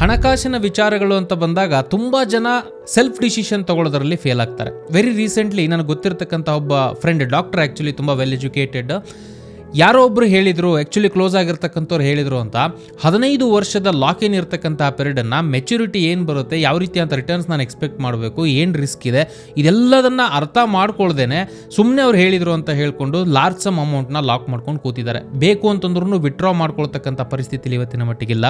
ಹಣಕಾಸಿನ ವಿಚಾರಗಳು ಅಂತ ಬಂದಾಗ ತುಂಬ ಜನ ಸೆಲ್ಫ್ ಡಿಸಿಷನ್ ತಗೊಳ್ಳೋದರಲ್ಲಿ ಫೇಲ್ ಆಗ್ತಾರೆ. ವೆರಿ ರೀಸೆಂಟ್ಲಿ ನನಗೆ ಗೊತ್ತಿರತಕ್ಕಂಥ ಒಬ್ಬ ಫ್ರೆಂಡ್ ಡಾಕ್ಟರ್ ಆ್ಯಕ್ಚುಲಿ ತುಂಬ ವೆಲ್ ಎಜುಕೇಟೆಡ್ ಯಾರೋ ಒಬ್ರು ಹೇಳಿದ್ರು ಆ್ಯಕ್ಚುಲಿ ಕ್ಲೋಸ್ ಆಗಿರ್ತಕ್ಕಂಥವ್ರು ಹೇಳಿದ್ರು ಅಂತ, ಹದಿನೈದು ವರ್ಷದ ಲಾಕ್ ಇನ್ ಇರ್ತಕ್ಕಂಥ ಪೀರಿಯಡನ್ನು ಮೆಚುರಿಟಿ ಏನು ಬರುತ್ತೆ, ಯಾವ ರೀತಿ ಅಂತ ರಿಟರ್ನ್ಸ್ ನಾನು ಎಕ್ಸ್ಪೆಕ್ಟ್ ಮಾಡಬೇಕು, ಏನು ರಿಸ್ಕ್ ಇದೆ, ಇದೆಲ್ಲದನ್ನು ಅರ್ಥ ಮಾಡ್ಕೊಳ್ದೇನೆ ಸುಮ್ಮನೆ ಅವ್ರು ಹೇಳಿದ್ರು ಅಂತ ಹೇಳ್ಕೊಂಡು ಲಾರ್ಜ್ ಸಮ್ ಅಮೌಂಟ್ನ ಲಾಕ್ ಮಾಡ್ಕೊಂಡು ಕೂತಿದ್ದಾರೆ. ಬೇಕು ಅಂತಂದ್ರೂ ವಿಡ್ರಾ ಮಾಡ್ಕೊಳ್ತಕ್ಕಂಥ ಪರಿಸ್ಥಿತಿಲಿ ಇವತ್ತಿನ ಮಟ್ಟಿಗಿಲ್ಲ.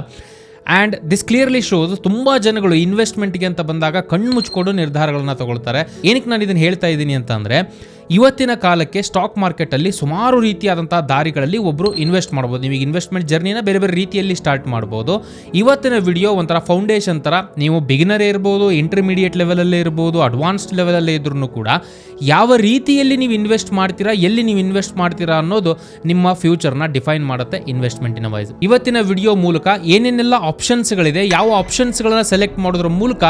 ಆ್ಯಂಡ್ ದಿಸ್ ಕ್ಲಿಯರ್ಲಿ ಶೋಸ್ ತುಂಬ ಜನಗಳು ಇನ್ವೆಸ್ಟ್ಮೆಂಟ್ಗೆ ಅಂತ ಬಂದಾಗ ಕಣ್ಣು ಮುಚ್ಕೊಂಡು ನಿರ್ಧಾರಗಳನ್ನ ತಗೊಳ್ತಾರೆ. ಏನಕ್ಕೆ ನಾನು ಇದನ್ನು ಹೇಳ್ತಾ ಇದ್ದೀನಿ ಅಂತ ಅಂದರೆ ಇವತ್ತಿನ ಕಾಲಕ್ಕೆ ಸ್ಟಾಕ್ ಮಾರ್ಕೆಟಲ್ಲಿ ಸುಮಾರು ರೀತಿಯಾದಂಥ ದಾರಿಗಳಲ್ಲಿ ಒಬ್ಬರು ಇನ್ವೆಸ್ಟ್ ಮಾಡ್ಬೋದು. ನೀವು ಇನ್ವೆಸ್ಟ್ಮೆಂಟ್ ಜರ್ನಿನ ಬೇರೆ ಬೇರೆ ರೀತಿಯಲ್ಲಿ ಸ್ಟಾರ್ಟ್ ಮಾಡ್ಬೋದು. ಇವತ್ತಿನ ವಿಡಿಯೋ ಒಂಥರ ಫೌಂಡೇಶನ್ ಥರ ನೀವು ಬಿಗಿನರೇ ಇರ್ಬೋದು ಇಂಟರ್ಮೀಡಿಯೇಟ್ ಲೆವೆಲಲ್ಲೇ ಇರ್ಬೋದು ಅಡ್ವಾನ್ಸ್ಡ್ ಲೆವೆಲಲ್ಲೇ ಇದ್ರೂ ಕೂಡ ಯಾವ ರೀತಿಯಲ್ಲಿ ನೀವು ಇನ್ವೆಸ್ಟ್ ಮಾಡ್ತೀರಾ, ಎಲ್ಲಿ ನೀವು ಇನ್ವೆಸ್ಟ್ ಮಾಡ್ತೀರಾ ಅನ್ನೋದು ನಿಮ್ಮ ಫ್ಯೂಚರ್ನ ಡಿಫೈನ್ ಮಾಡುತ್ತೆ ಇನ್ವೆಸ್ಟ್ಮೆಂಟಿನ ವೈಸ್ ಇವತ್ತಿನ ವಿಡಿಯೋ ಮೂಲಕ ಏನೇನೆಲ್ಲ ಆಪ್ಷನ್ಸ್ಗಳಿದೆ ಯಾವ ಆಪ್ಷನ್ಸ್ಗಳನ್ನ ಸೆಲೆಕ್ಟ್ ಮಾಡೋದ್ರ ಮೂಲಕ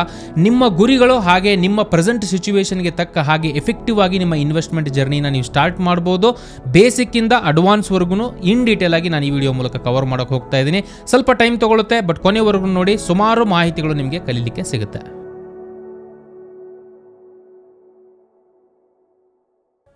ನಿಮ್ಮ ಗುರಿಗಳು ಹಾಗೆ ನಿಮ್ಮ ಪ್ರೆಸೆಂಟ್ ಸಿಚುವೇಶನ್ಗೆ ತಕ್ಕ ಹಾಗೆ ಎಫೆಕ್ಟಿವ್ ಆಗಿ ನಿಮ್ಮ ಇನ್ವೆಸ್ಟ್ಮೆಂಟ್ ಜರ್ನಿನ ನೀವು ಸ್ಟಾರ್ಟ್ ಮಾಡ್ಬೋದು. ಬೇಸಿಕ್ಕಿಂದ ಅಡ್ವಾನ್ಸ್ವರೆಗೂ ಇನ್ ಡೀಟೇಲ್ ಆಗಿ ನಾನು ಈ ವಿಡಿಯೋ ಮೂಲಕ ಕವರ್ ಮಾಡೋಕೆ ಹೋಗ್ತಾ ಇದ್ದೀನಿ. ಸ್ವಲ್ಪ ಟೈಮ್ ತಗೊಳ್ಳುತ್ತೆ ಬಟ್ ಕೊನೆವರೆಗೂ ನೋಡಿ, ಸುಮಾರು ಮಾಹಿತಿಗಳು ನಿಮಗೆ ಕಲೀಲಿಕ್ಕೆ ಸಿಗುತ್ತೆ.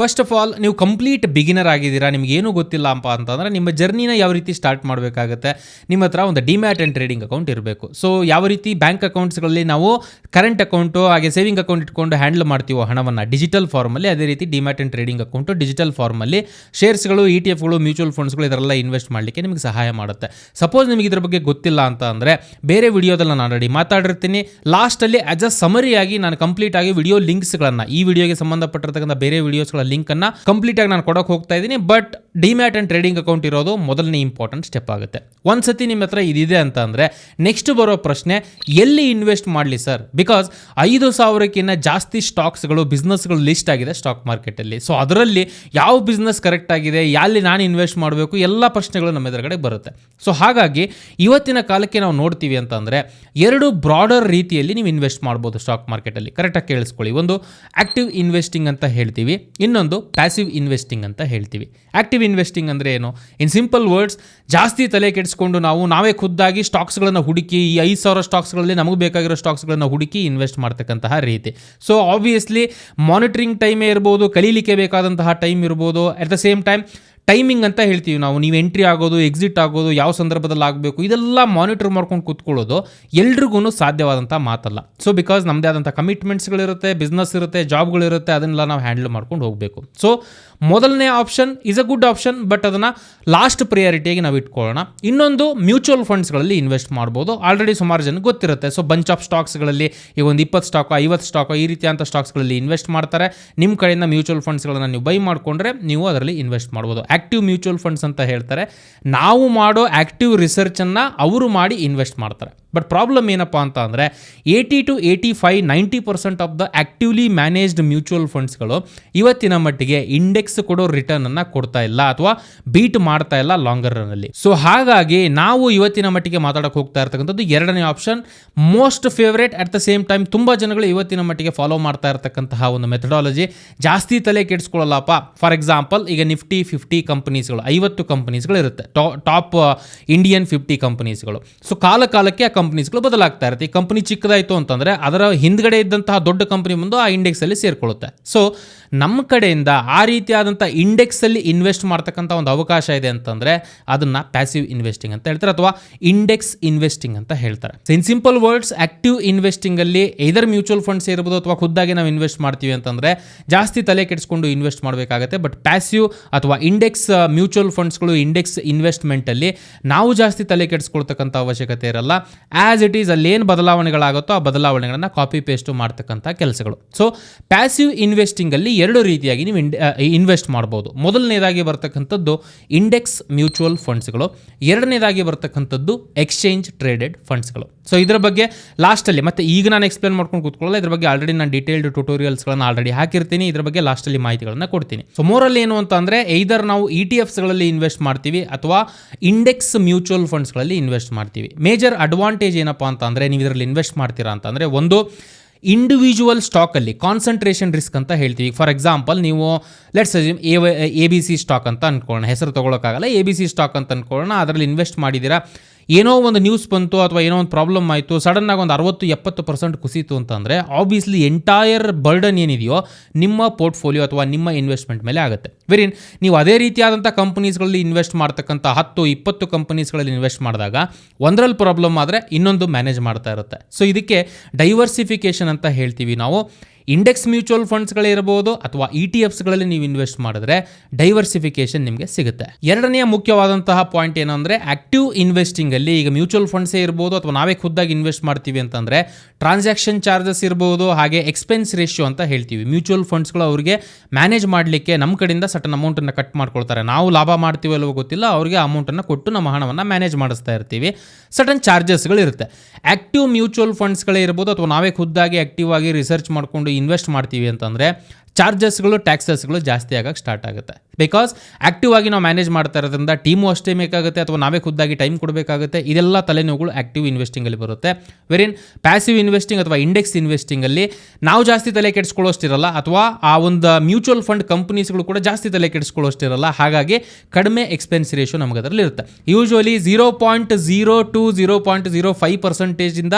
ಫಸ್ಟ್ ಆಫ್ ಆಲ್ ನೀವು ಕಂಪ್ಲೀಟ್ ಬಿಗಿನರ್ ಆಗಿದ್ದೀರಾ ನಿಮ್ಗೆ ಏನೂ ಗೊತ್ತಿಲ್ಲ ಅಪ್ಪ ಅಂತಂದರೆ ನಿಮ್ಮ ಜರ್ನಿನ ಯಾವ ರೀತಿ ಸ್ಟಾರ್ಟ್ ಮಾಡಬೇಕಾಗುತ್ತೆ, ನಿಮ್ಮ ಹತ್ರ ಒಂದು ಡಿಮ್ಯಾಟ್ ಆ್ಯಂಡ್ ಟ್ರೇಡಿಂಗ್ ಅಕೌಂಟ್ ಇರಬೇಕು. ಸೊ ಯಾವ ರೀತಿ ಬ್ಯಾಂಕ್ ಅಕೌಂಟ್ಸ್ಗಳಲ್ಲಿ ನಾವು ಕರೆಂಟ್ ಅಕೌಂಟು ಹಾಗೆ ಸೇವಿಂಗ್ ಅಕೌಂಟ್ ಇಟ್ಕೊಂಡು ಹ್ಯಾಂಡಲ್ ಮಾಡ್ತೀವೋ ಹಣವನ್ನು ಡಿಜಿಟಲ್ ಫಾರ್ಮಲ್ಲಿ ಅದೇ ರೀತಿ demat and trading account digital ಫಾರ್ಮಲ್ಲಿ ಶೇರ್ಸ್ಗಳು ಇ ಟಿ ಎಫ್ಗಳು ಮ್ಯೂಚುವಲ್ ಫಂಡ್ಸ್ಗಳು ಇದರೆಲ್ಲ ಇನ್ವೆಸ್ಟ್ ಮಾಡಲಿಕ್ಕೆ ನಿಮಗೆ ಸಹಾಯ ಮಾಡುತ್ತೆ. ಸಪೋಸ್ ನಿಮಗೆ ಇದ್ರ ಬಗ್ಗೆ ಗೊತ್ತಿಲ್ಲ ಅಂತ ಅಂದರೆ ಬೇರೆ ವಿಡಿಯೋದಲ್ಲಿ ನಾನು ಆಲ್ರೆಡಿ ಮಾತಾಡಿರ್ತೀನಿ. ಲಾಸ್ಟಲ್ಲಿ ಆಸ್ ಅ ಸಮರಿಯಾಗಿ ನಾನು ಕಂಪ್ಲೀಟ್ ಆಗಿ ವಿಡಿಯೋ ಲಿಂಕ್ಸ್ಗಳನ್ನು ಈ ವಿಡಿಯೋಗೆ ಸಂಬಂಧಪಟ್ಟಿರ್ತಕ್ಕಂಥ ಬೇರೆ ವಿಡಿಯೋಸ್ಗಳ ಲಿಂಕನ್ನು ಕಂಪ್ಲೀಟ್ ಆಗಿ ನಾನು ಕೊಡೋಕೆ ಹೋಗ್ತಾ ಇದ್ದೀನಿ. But demat and trading account ಇರೋದು ಮೊದಲನೇ ಇಂಪಾರ್ಟೆಂಟ್ ಸ್ಟೆಪ್ ಆಗುತ್ತೆ. ಒಂದ್ಸತಿ ನಿಮ್ಮ ಹತ್ರ ಇದಿದೆ ಅಂತ ಅಂದರೆ ನೆಕ್ಸ್ಟ್ ಬರೋ ಪ್ರಶ್ನೆ, ಎಲ್ಲಿ ಇನ್ವೆಸ್ಟ್ ಮಾಡಲಿ ಸರ್ ಬಿಕಾಸ್ ಐದು ಸಾವಿರಕ್ಕಿಂತ ಜಾಸ್ತಿ ಸ್ಟಾಕ್ಸ್ಗಳು ಬಿಸ್ನೆಸ್ಗಳು ಲಿಸ್ಟ್ ಆಗಿದೆ ಸ್ಟಾಕ್ ಮಾರ್ಕೆಟಲ್ಲಿ ಸೊ ಅದರಲ್ಲಿ ಯಾವ ಬಿಸ್ನೆಸ್ ಕರೆಕ್ಟ್ ಆಗಿದೆ ಎಲ್ಲಿ ನಾನು ಇನ್ವೆಸ್ಟ್ ಮಾಡಬೇಕು, ಎಲ್ಲ ಪ್ರಶ್ನೆಗಳು ನಮ್ಮ ಎದುರುಗಡೆ ಬರುತ್ತೆ. ಸೊ ಹಾಗಾಗಿ ಇವತ್ತಿನ ಕಾಲಕ್ಕೆ ನಾವು ನೋಡ್ತೀವಿ ಅಂತ ಅಂದರೆ ಎರಡು ಬ್ರಾಡರ್ ರೀತಿಯಲ್ಲಿ ನೀವು ಇನ್ವೆಸ್ಟ್ ಮಾಡ್ಬೋದು ಸ್ಟಾಕ್ ಮಾರ್ಕೆಟಲ್ಲಿ ಕರೆಕ್ಟಾಗಿ ಕೇಳಿಸ್ಕೊಳ್ಳಿ. ಒಂದು ಆಕ್ಟಿವ್ ಇನ್ವೆಸ್ಟಿಂಗ್ ಅಂತ ಹೇಳ್ತೀವಿ, ಇನ್ನೊಂದು ಪ್ಯಾಸಿವ್ ಇನ್ವೆಸ್ಟಿಂಗ್ ಅಂತ ಹೇಳ್ತೀವಿ. ಆಕ್ಟಿವ್ ಇನ್ವೆಸ್ಟಿಂಗ್ ಅಂದರೆ ಏನು? ಇನ್ ಸಿಂಪಲ್ ವರ್ಡ್ಸ್ ಜಾಸ್ತಿ ತಲೆ ಕೆಡಿಸ್ಕೊಂಡು ನಾವು ನಾವೇ ಖುದ್ದಾಗಿ ಸ್ಟಾಕ್ಸ್ಗಳನ್ನು ಹುಡುಕಿ, ಈ ಐದು ಸಾವಿರ ಸ್ಟಾಕ್ಸ್ಗಳಲ್ಲಿ ನಮಗೆ ಬೇಕಾಗಿರೋ ಸ್ಟಾಕ್ಸ್ಗಳನ್ನು ಹುಡುಕಿ ಇನ್ವೆಸ್ಟ್ ಮಾಡ್ತಕ್ಕಂತಹ ರೀತಿ. ಸೊ ಆಬ್ವಿಯಸ್ಲಿ ಮಾನಿಟರಿಂಗ್ ಟೈಮೇ ಇರ್ಬೋದು, ಕಲೀಲಿಕ್ಕೆ ಬೇಕಾದಂತಹ ಟೈಮ್ ಇರ್ಬೋದು. At the same time timing ಅಂತ ಹೇಳ್ತೀವಿ ನಾವು. ನೀವು ಎಂಟ್ರಿ ಆಗೋದು ಎಕ್ಸಿಟ್ ಆಗೋದು, ಯಾವ ಸಂದರ್ಭದಲ್ಲಿ ಆಗಬೇಕು, ಇದೆಲ್ಲ ಮಾನಿಟರ್ ಮಾಡ್ಕೊಂಡು ಕೂತ್ಕೊಳ್ಳೋದು ಎಲ್ರಿಗೂ ಸಾಧ್ಯವಾದಂಥ ಮಾತಲ್ಲ. ಸೊ ಬಿಕಾಸ್ ನಮ್ಮದೇ ಆದಂಥ ಕಮಿಟ್ಮೆಂಟ್ಸ್ಗಳಿರುತ್ತೆ ಬಿಸ್ನೆಸ್ ಇರುತ್ತೆ ಜಾಬ್ಗಳಿರುತ್ತೆ ಅದನ್ನೆಲ್ಲ ನಾವು ಹ್ಯಾಂಡಲ್ ಮಾಡ್ಕೊಂಡು ಹೋಗಬೇಕು. ಸೊ ಮೊದಲನೇ option is a good option but ಅದನ್ನು ಲಾಸ್ಟ್ ಪ್ರಿಯಾರಿಟಿಯಾಗಿ ನಾವು ಇಟ್ಕೊಳ್ಳೋಣ. ಇನ್ನೊಂದು ಮ್ಯೂಚುವಲ್ ಫಂಡ್ಸ್ಗಳಲ್ಲಿ ಇನ್ವೆಸ್ಟ್ ಮಾಡ್ಬೋದು. ಆಲ್ರೆಡಿ ಸುಮಾರು ಜನಕ್ಕೆ ಗೊತ್ತಿರುತ್ತೆ. ಸೊ ಬಂಚ್ ಆಫ್ ಸ್ಟಾಕ್ಸ್ಗಳಲ್ಲಿ ಈಗ ಒಂದು ಇಪ್ಪತ್ತು ಸ್ಟಾಕೋ ಐವತ್ತು ಸ್ಟಾಕೋ ಈ ರೀತಿಯಾದಂಥ ಸ್ಟಾಕ್ಸ್ಗಳಲ್ಲಿ ಇನ್ವೆಸ್ಟ್ ಮಾಡ್ತಾರೆ. ನಿಮ್ಮ ಕಡೆಯಿಂದ ಮ್ಯೂಚುವಲ್ ಫಂಡ್ಸ್ಗಳನ್ನು ನೀವು ಬೈ ಮಾಡಿಕೊಂಡ್ರೆ ನೀವು ಅದರಲ್ಲಿ ಇನ್ವೆಸ್ಟ್ ಮಾಡ್ಬೋದು. ಆ್ಯಕ್ಟಿವ್ ಮ್ಯೂಚುವಲ್ ಫಂಡ್ಸ್ ಅಂತ ಹೇಳ್ತಾರೆ. ನಾವು ಮಾಡೋ ಆ್ಯಕ್ಟಿವ್ ರಿಸರ್ಚನ್ನು ಅವರು ಮಾಡಿ ಇನ್ವೆಸ್ಟ್ ಮಾಡ್ತಾರೆ. ಬಟ್ ಪ್ರಾಬ್ಲಮ್ ಏನಪ್ಪ ಅಂತ ಅಂದರೆ eighty to eighty five ninety percent of the actively managed mutual ಫಂಡ್ಸ್ಗಳು ಇವತ್ತಿನ ಮಟ್ಟಿಗೆ ಇಂಡೆಕ್ಸ್ ಕೊಡೋ ರಿಟರ್ನನ್ನು ಕೊಡ್ತಾ ಇಲ್ಲ ಅಥವಾ ಬೀಟ್ ಮಾಡ್ತಾ ಇಲ್ಲ ಲಾಂಗರ್ ರನ್ನಲ್ಲಿ ಸೊ ಹಾಗಾಗಿ ನಾವು ಇವತ್ತಿನ ಮಟ್ಟಿಗೆ ಮಾತಾಡೋಕೆ ಹೋಗ್ತಾ ಇರ್ತಕ್ಕಂಥದ್ದು ಎರಡನೇ option most favourite at the same time ತುಂಬ ಜನಗಳು ಇವತ್ತಿನ ಮಟ್ಟಿಗೆ ಫಾಲೋ ಮಾಡ್ತಾ ಇರತಕ್ಕಂತಹ ಒಂದು ಮೆಥಡಾಲಜಿ ಜಾಸ್ತಿ ತಲೆ ಕೆಡಿಸ್ಕೊಳ್ಳಲ್ಲಪ್ಪ. ಫಾರ್ ಎಕ್ಸಾಂಪಲ್ ಈಗ ನಿಫ್ಟಿ ಫಿಫ್ಟಿ ಕಂಪನೀಸ್ಗಳು ಐವತ್ತು ಕಂಪನೀಸ್ಗಳು ಇರುತ್ತೆ. ಟಾಪ್ ಇಂಡಿಯನ್ ಫಿಫ್ಟಿ ಕಂಪನೀಸ್ಗಳು ಸೊ ಕಾಲ ಕಾಲಕ್ಕೆ ಆ ಕಂಪನೀಸ್ಗಳು ಬದಲಾಗ್ತಾ ಇರುತ್ತೆ. ಈ ಕಂಪ್ನಿ ಚಿಕ್ಕದಾಯಿತು ಅಂತಂದರೆ ಅದರ ಹಿಂದ್ಗಡೆ ಇದ್ದಂತಹ ದೊಡ್ಡ ಕಂಪ್ನಿ ಮುಂದೆ ಆ ಇಂಡೆಕ್ಸಲ್ಲಿ ಸೇರಿಕೊಳ್ಳುತ್ತೆ. ಸೊ ನಮ್ಮ ಕಡೆಯಿಂದ ಆ ರೀತಿಯಾದಂಥ ಇಂಡೆಕ್ಸಲ್ಲಿ ಇನ್ವೆಸ್ಟ್ ಮಾಡ್ತಕ್ಕಂಥ ಒಂದು ಅವಕಾಶ ಇದೆ ಅಂತಂದರೆ ಅದನ್ನು ಪ್ಯಾಸಿವ್ ಇನ್ವೆಸ್ಟಿಂಗ್ ಅಂತ ಹೇಳ್ತಾರೆ ಅಥವಾ ಇಂಡೆಕ್ಸ್ ಇನ್ವೆಸ್ಟಿಂಗ್ ಅಂತ ಹೇಳ್ತಾರೆ. ಇನ್ ಸಿಂಪಲ್ ವರ್ಡ್ಸ್ ಆಕ್ಟಿವ್ ಇನ್ವೆಸ್ಟಿಂಗಲ್ಲಿ ಇದರ್ ಮ್ಯೂಚುವಲ್ ಫಂಡ್ಸ್ ಇರ್ಬೋದು ಅಥವಾ ಖುದ್ದಾಗಿ ನಾವು ಇನ್ವೆಸ್ಟ್ ಮಾಡ್ತೀವಿ ಅಂತಂದರೆ ಜಾಸ್ತಿ ತಲೆ ಕೆಡಿಸ್ಕೊಂಡು ಇನ್ವೆಸ್ಟ್ ಮಾಡಬೇಕಾಗತ್ತೆ. ಬಟ್ ಪ್ಯಾಸಿವ್ ಅಥವಾ ಇಂಡೆಕ್ಸ್ ಮ್ಯೂಚುವಲ್ ಫಂಡ್ಸ್ಗಳು ಇಂಡೆಕ್ಸ್ ಇನ್ವೆಸ್ಟ್ಮೆಂಟಲ್ಲಿ ನಾವು ಜಾಸ್ತಿ ತಲೆ ಕೆಡಿಸ್ಕೊಳ್ತಕ್ಕಂಥ ಅವಶ್ಯಕತೆ ಇರಲ್ಲ. ಆ್ಯಸ್ ಇಟ್ ಈಸ್ ಅಲ್ಲೇನು ಬದಲಾವಣೆಗಳಾಗುತ್ತೋ ಆ ಬದಲಾವಣೆಗಳನ್ನು ಕಾಪಿ ಪೇಸ್ಟು ಮಾಡ್ತಕ್ಕಂಥ ಕೆಲಸಗಳು. ಸೊ ಪ್ಯಾಸಿವ್ ಇನ್ವೆಸ್ಟಿಂಗಲ್ಲಿ ಎರಡು ರೀತಿಯಾಗಿ ನೀವು ಇನ್ವೆಸ್ಟ್ ಮಾಡ್ಬೋದು. ಮೊದಲನೇದಾಗಿ ಬರ್ತಕ್ಕಂಥದ್ದು ಇಂಡೆಕ್ಸ್ ಮ್ಯೂಚುವಲ್ ಫಂಡ್ಸ್ಗಳು ಎರಡನೇದಾಗಿ ಬರ್ತಕ್ಕಂಥದ್ದು ಎಕ್ಸ್ಚೇಂಜ್ ಟ್ರೇಡೆಡ್ ಫಂಡ್ಸ್ಗಳು ಸೊ ಇದರ ಬಗ್ಗೆ ಲಾಸ್ಟಲ್ಲಿ ಮತ್ತೆ ಈಗ ನಾನು ಎಕ್ಸ್ಪ್ಲೇನ್ ಮಾಡ್ಕೊಂಡು ಕೂತ್ಕೊಳ್ಳಲ್ಲ, ಇದ್ರ ಬಗ್ಗೆ ಆಲ್ರೆಡಿ ನಾನು ಡೀಟೇಲ್ಡ್ ಟ್ಯೂಟೋರಿಯಲ್ಸ್ಗಳನ್ನು ಆಲ್ರೆಡಿ ಹಾಕಿರ್ತೀನಿ, ಇದ್ರ ಬಗ್ಗೆ ಲಾಸ್ಟಲ್ಲಿ ಮಾಹಿತಿಗಳನ್ನು ಕೊಡ್ತೀನಿ. ಸೊ ಮೋರಲ್ಲಿ ಏನು ಅಂತ ಅಂದರೆ ಐದರ್ ನಾವು ಇ ಟಿ ಎಫ್ಸ್ಗಳಲ್ಲಿ ಇನ್ವೆಸ್ಟ್ ಮಾಡ್ತೀವಿ, ಅಥವಾ ಇಂಡೆಕ್ಸ್ ಮ್ಯೂಚುವಲ್ ಫಂಡ್ಸ್ಗಳಲ್ಲಿ ಇನ್ವೆಸ್ಟ್ ಮಾಡ್ತೀವಿ. ಮೇಜರ್ ಅಡ್ವಾಂಟೇಜ್ ಏನಪ್ಪ ಅಂತ ಅಂದರೆ, ನೀವು ಇದರಲ್ಲಿ ಇನ್ವೆಸ್ಟ್ ಮಾಡ್ತೀರಾ ಅಂತಂದರೆ ಒಂದು ಇಂಡಿವಿಜುವಲ್ ಸ್ಟಾಕಲ್ಲಿ ಕಾನ್ಸಂಟ್ರೇಷನ್ ರಿಸ್ಕ್ ಅಂತ ಹೇಳ್ತೀವಿ. ಫಾರ್ ಎಕ್ಸಾಂಪಲ್ ನೀವು let's A A B C stock ಅಂತ ಅಂದ್ಕೊಳ್ಳೋಣ ಹೆಸರು ತೊಗೊಳಕ್ಕಾಗಲ್ಲ ಎ ಬಿ ಸಿ ಸ್ಟಾಕ್ ಅಂತ ಅಂದ್ಕೊಳ್ಳೋಣ ಅದರಲ್ಲಿ ಇನ್ವೆಸ್ಟ್ ಮಾಡಿದ್ದೀರಾ ಏನೋ ಒಂದು ನ್ಯೂಸ್ ಬಂತು ಅಥವಾ ಏನೋ ಒಂದು ಪ್ರಾಬ್ಲಮ್ ಆಯಿತು ಸಡನ್ನಾಗಿ ಒಂದು ಅರವತ್ತು, ಎಪ್ಪತ್ತು ಪರ್ಸೆಂಟ್ ಕುಸಿತು ಅಂತಂದರೆ ಆಬ್ವಿಯಸ್ಲಿ ಎಂಟೈರ್ ಬರ್ಡನ್ ಏನಿದೆಯೋ ನಿಮ್ಮ ಪೋರ್ಟ್ಫೋಲಿಯೋ ಅಥವಾ ನಿಮ್ಮ ಇನ್ವೆಸ್ಟ್ಮೆಂಟ್ ಮೇಲೆ ಆಗುತ್ತೆ. ವೆರಿನ್ ನೀವು ಅದೇ ರೀತಿಯಾದಂಥ ಕಂಪನೀಸ್ಗಳಲ್ಲಿ ಇನ್ವೆಸ್ಟ್ ಮಾಡ್ತಕ್ಕಂಥ ಹತ್ತು, ಇಪ್ಪತ್ತು ಕಂಪನೀಸ್ಗಳಲ್ಲಿ ಇನ್ವೆಸ್ಟ್ ಮಾಡಿದಾಗ ಒಂದರಲ್ಲಿ ಪ್ರಾಬ್ಲಮ್ ಆದರೆ ಇನ್ನೊಂದು ಮ್ಯಾನೇಜ್ ಮಾಡ್ತಾ ಇರುತ್ತೆ. ಸೊ ಇದಕ್ಕೆ ಡೈವರ್ಸಿಫಿಕೇಷನ್ ಅಂತ ಹೇಳ್ತೀವಿ ನಾವು. ಇಂಡೆಕ್ಸ್ ಮ್ಯೂಚುವಲ್ ಫಂಡ್ಸ್ಗಳಿರ್ಬೋದು ಅಥವಾ ಇ ಟಿ ಎಫ್ಸ್ಗಳಲ್ಲಿ ನೀವು ಇನ್ವೆಸ್ಟ್ ಮಾಡಿದ್ರೆ ಡೈವರ್ಸಿಫಿಕೇಶನ್ ನಿಮಗೆ ಸಿಗುತ್ತೆ. ಎರಡನೆಯ ಮುಖ್ಯವಾದಂತಹ ಪಾಯಿಂಟ್ ಏನು ಅಂದರೆ ಆಕ್ಟಿವ್ ಇನ್ವೆಸ್ಟಿಂಗಲ್ಲಿ ಈಗ ಮ್ಯೂಚುವಲ್ ಫಂಡ್ಸೇ ಇರ್ಬೋದು ಅಥವಾ ನಾವೇ ಖುದ್ದಾಗಿ ಇನ್ವೆಸ್ಟ್ ಮಾಡ್ತೀವಿ ಅಂತಂದರೆ ಟ್ರಾನ್ಸಾಕ್ಷನ್ ಚಾರ್ಜಸ್ ಇರ್ಬೋದು, ಹಾಗೆ ಎಕ್ಸ್ಪೆನ್ಸ್ ರೇಷಿಯೋ ಅಂತ ಹೇಳ್ತೀವಿ. ಮ್ಯೂಚುವಲ್ ಫಂಡ್ಸ್ಗಳು ಅವರಿಗೆ ಮ್ಯಾನೇಜ್ ಮಾಡಲಿಕ್ಕೆ ನಮ್ಮ ಕಡೆಯಿಂದ ಸಟನ್ ಅಮೌಂಟನ್ನು ಕಟ್ ಮಾಡ್ಕೊಳ್ತಾರೆ. ನಾವು ಲಾಭ ಮಾಡ್ತೀವಿ ಅಲ್ವೋ ಗೊತ್ತಿಲ್ಲ, ಅವರಿಗೆ ಅಮೌಂಟನ್ನು ಕೊಟ್ಟು ನಮ್ಮ ಹಣವನ್ನು ಮ್ಯಾನೇಜ್ ಮಾಡಿಸ್ತಾ ಇರ್ತೀವಿ. ಸಟನ್ ಚಾರ್ಜಸ್ಗಳು ಇರುತ್ತೆ ಆಕ್ಟಿವ್ ಮ್ಯೂಚುವಲ್ ಫಂಡ್ಸ್ಗಳೇ ಇರ್ಬೋದು ಅಥವಾ ನಾವೇ ಖುದ್ದಾಗಿ ಆಕ್ಟಿವ್ ಆಗಿ ರಿಸರ್ಚ್ ಮಾಡಿಕೊಂಡು ಇನ್ವೆಸ್ಟ್ ಮಾಡ್ತೀವಿ ಅಂತಂದರೆ ಚಾರ್ಜಸ್ಗಳು, ಟ್ಯಾಕ್ಸಸ್ಗಳು ಜಾಸ್ತಿ ಆಗಕ್ಕೆ ಸ್ಟಾರ್ಟ್ ಆಗುತ್ತೆ. ಬಿಕಾಸ್ ಆಕ್ಟಿವ್ ಆಗಿ ನಾವು ಮ್ಯಾನೇಜ್ ಮಾಡ್ತಾ ಇರೋದ್ರಿಂದ ಟೀಮು ಅಷ್ಟೇ ಬೇಕಾಗುತ್ತೆ ಅಥವಾ ನಾವೇ ಖುದ್ದಾಗಿ ಟೈಮ್ ಕೊಡಬೇಕಾಗುತ್ತೆ. ಇದೆಲ್ಲ ತಲೆನೋವುಗಳು ಆಕ್ಟಿವ್ ಇನ್ವೆಸ್ಟಿಂಗಲ್ಲಿ ಬರುತ್ತೆ. ವೆರಿನ್ ಪ್ಯಾಸಿವ್ ಇನ್ವೆಸ್ಟಿಂಗ್ ಅಥವಾ ಇಂಡೆಕ್ಸ್ ಇನ್ವೆಸ್ಟಿಂಗಲ್ಲಿ ನಾವು ಜಾಸ್ತಿ ತಲೆ ಕೆಡಿಸ್ಕೊಳ್ಳೋಷ್ಟಿರಲ್ಲ ಅಥವಾ ಆ ಒಂದು ಮ್ಯೂಚುವಲ್ ಫಂಡ್ ಕಂಪನೀಸ್ಗಳು ಕೂಡ ಜಾಸ್ತಿ ತಲೆ ಕೆಡಿಸ್ಕೊಳ್ಳೋಷ್ಟಿರಲ್ಲ. ಹಾಗಾಗಿ ಕಡಿಮೆ ಎಕ್ಸ್ಪೆನ್ಸ್ ರೇಷೋ ನಮಗೆ ಅದರಲ್ಲಿ ಇರುತ್ತೆ. Usually zero point zero to zero point zero five ಪರ್ಸೆಂಟೇಜಿಂದ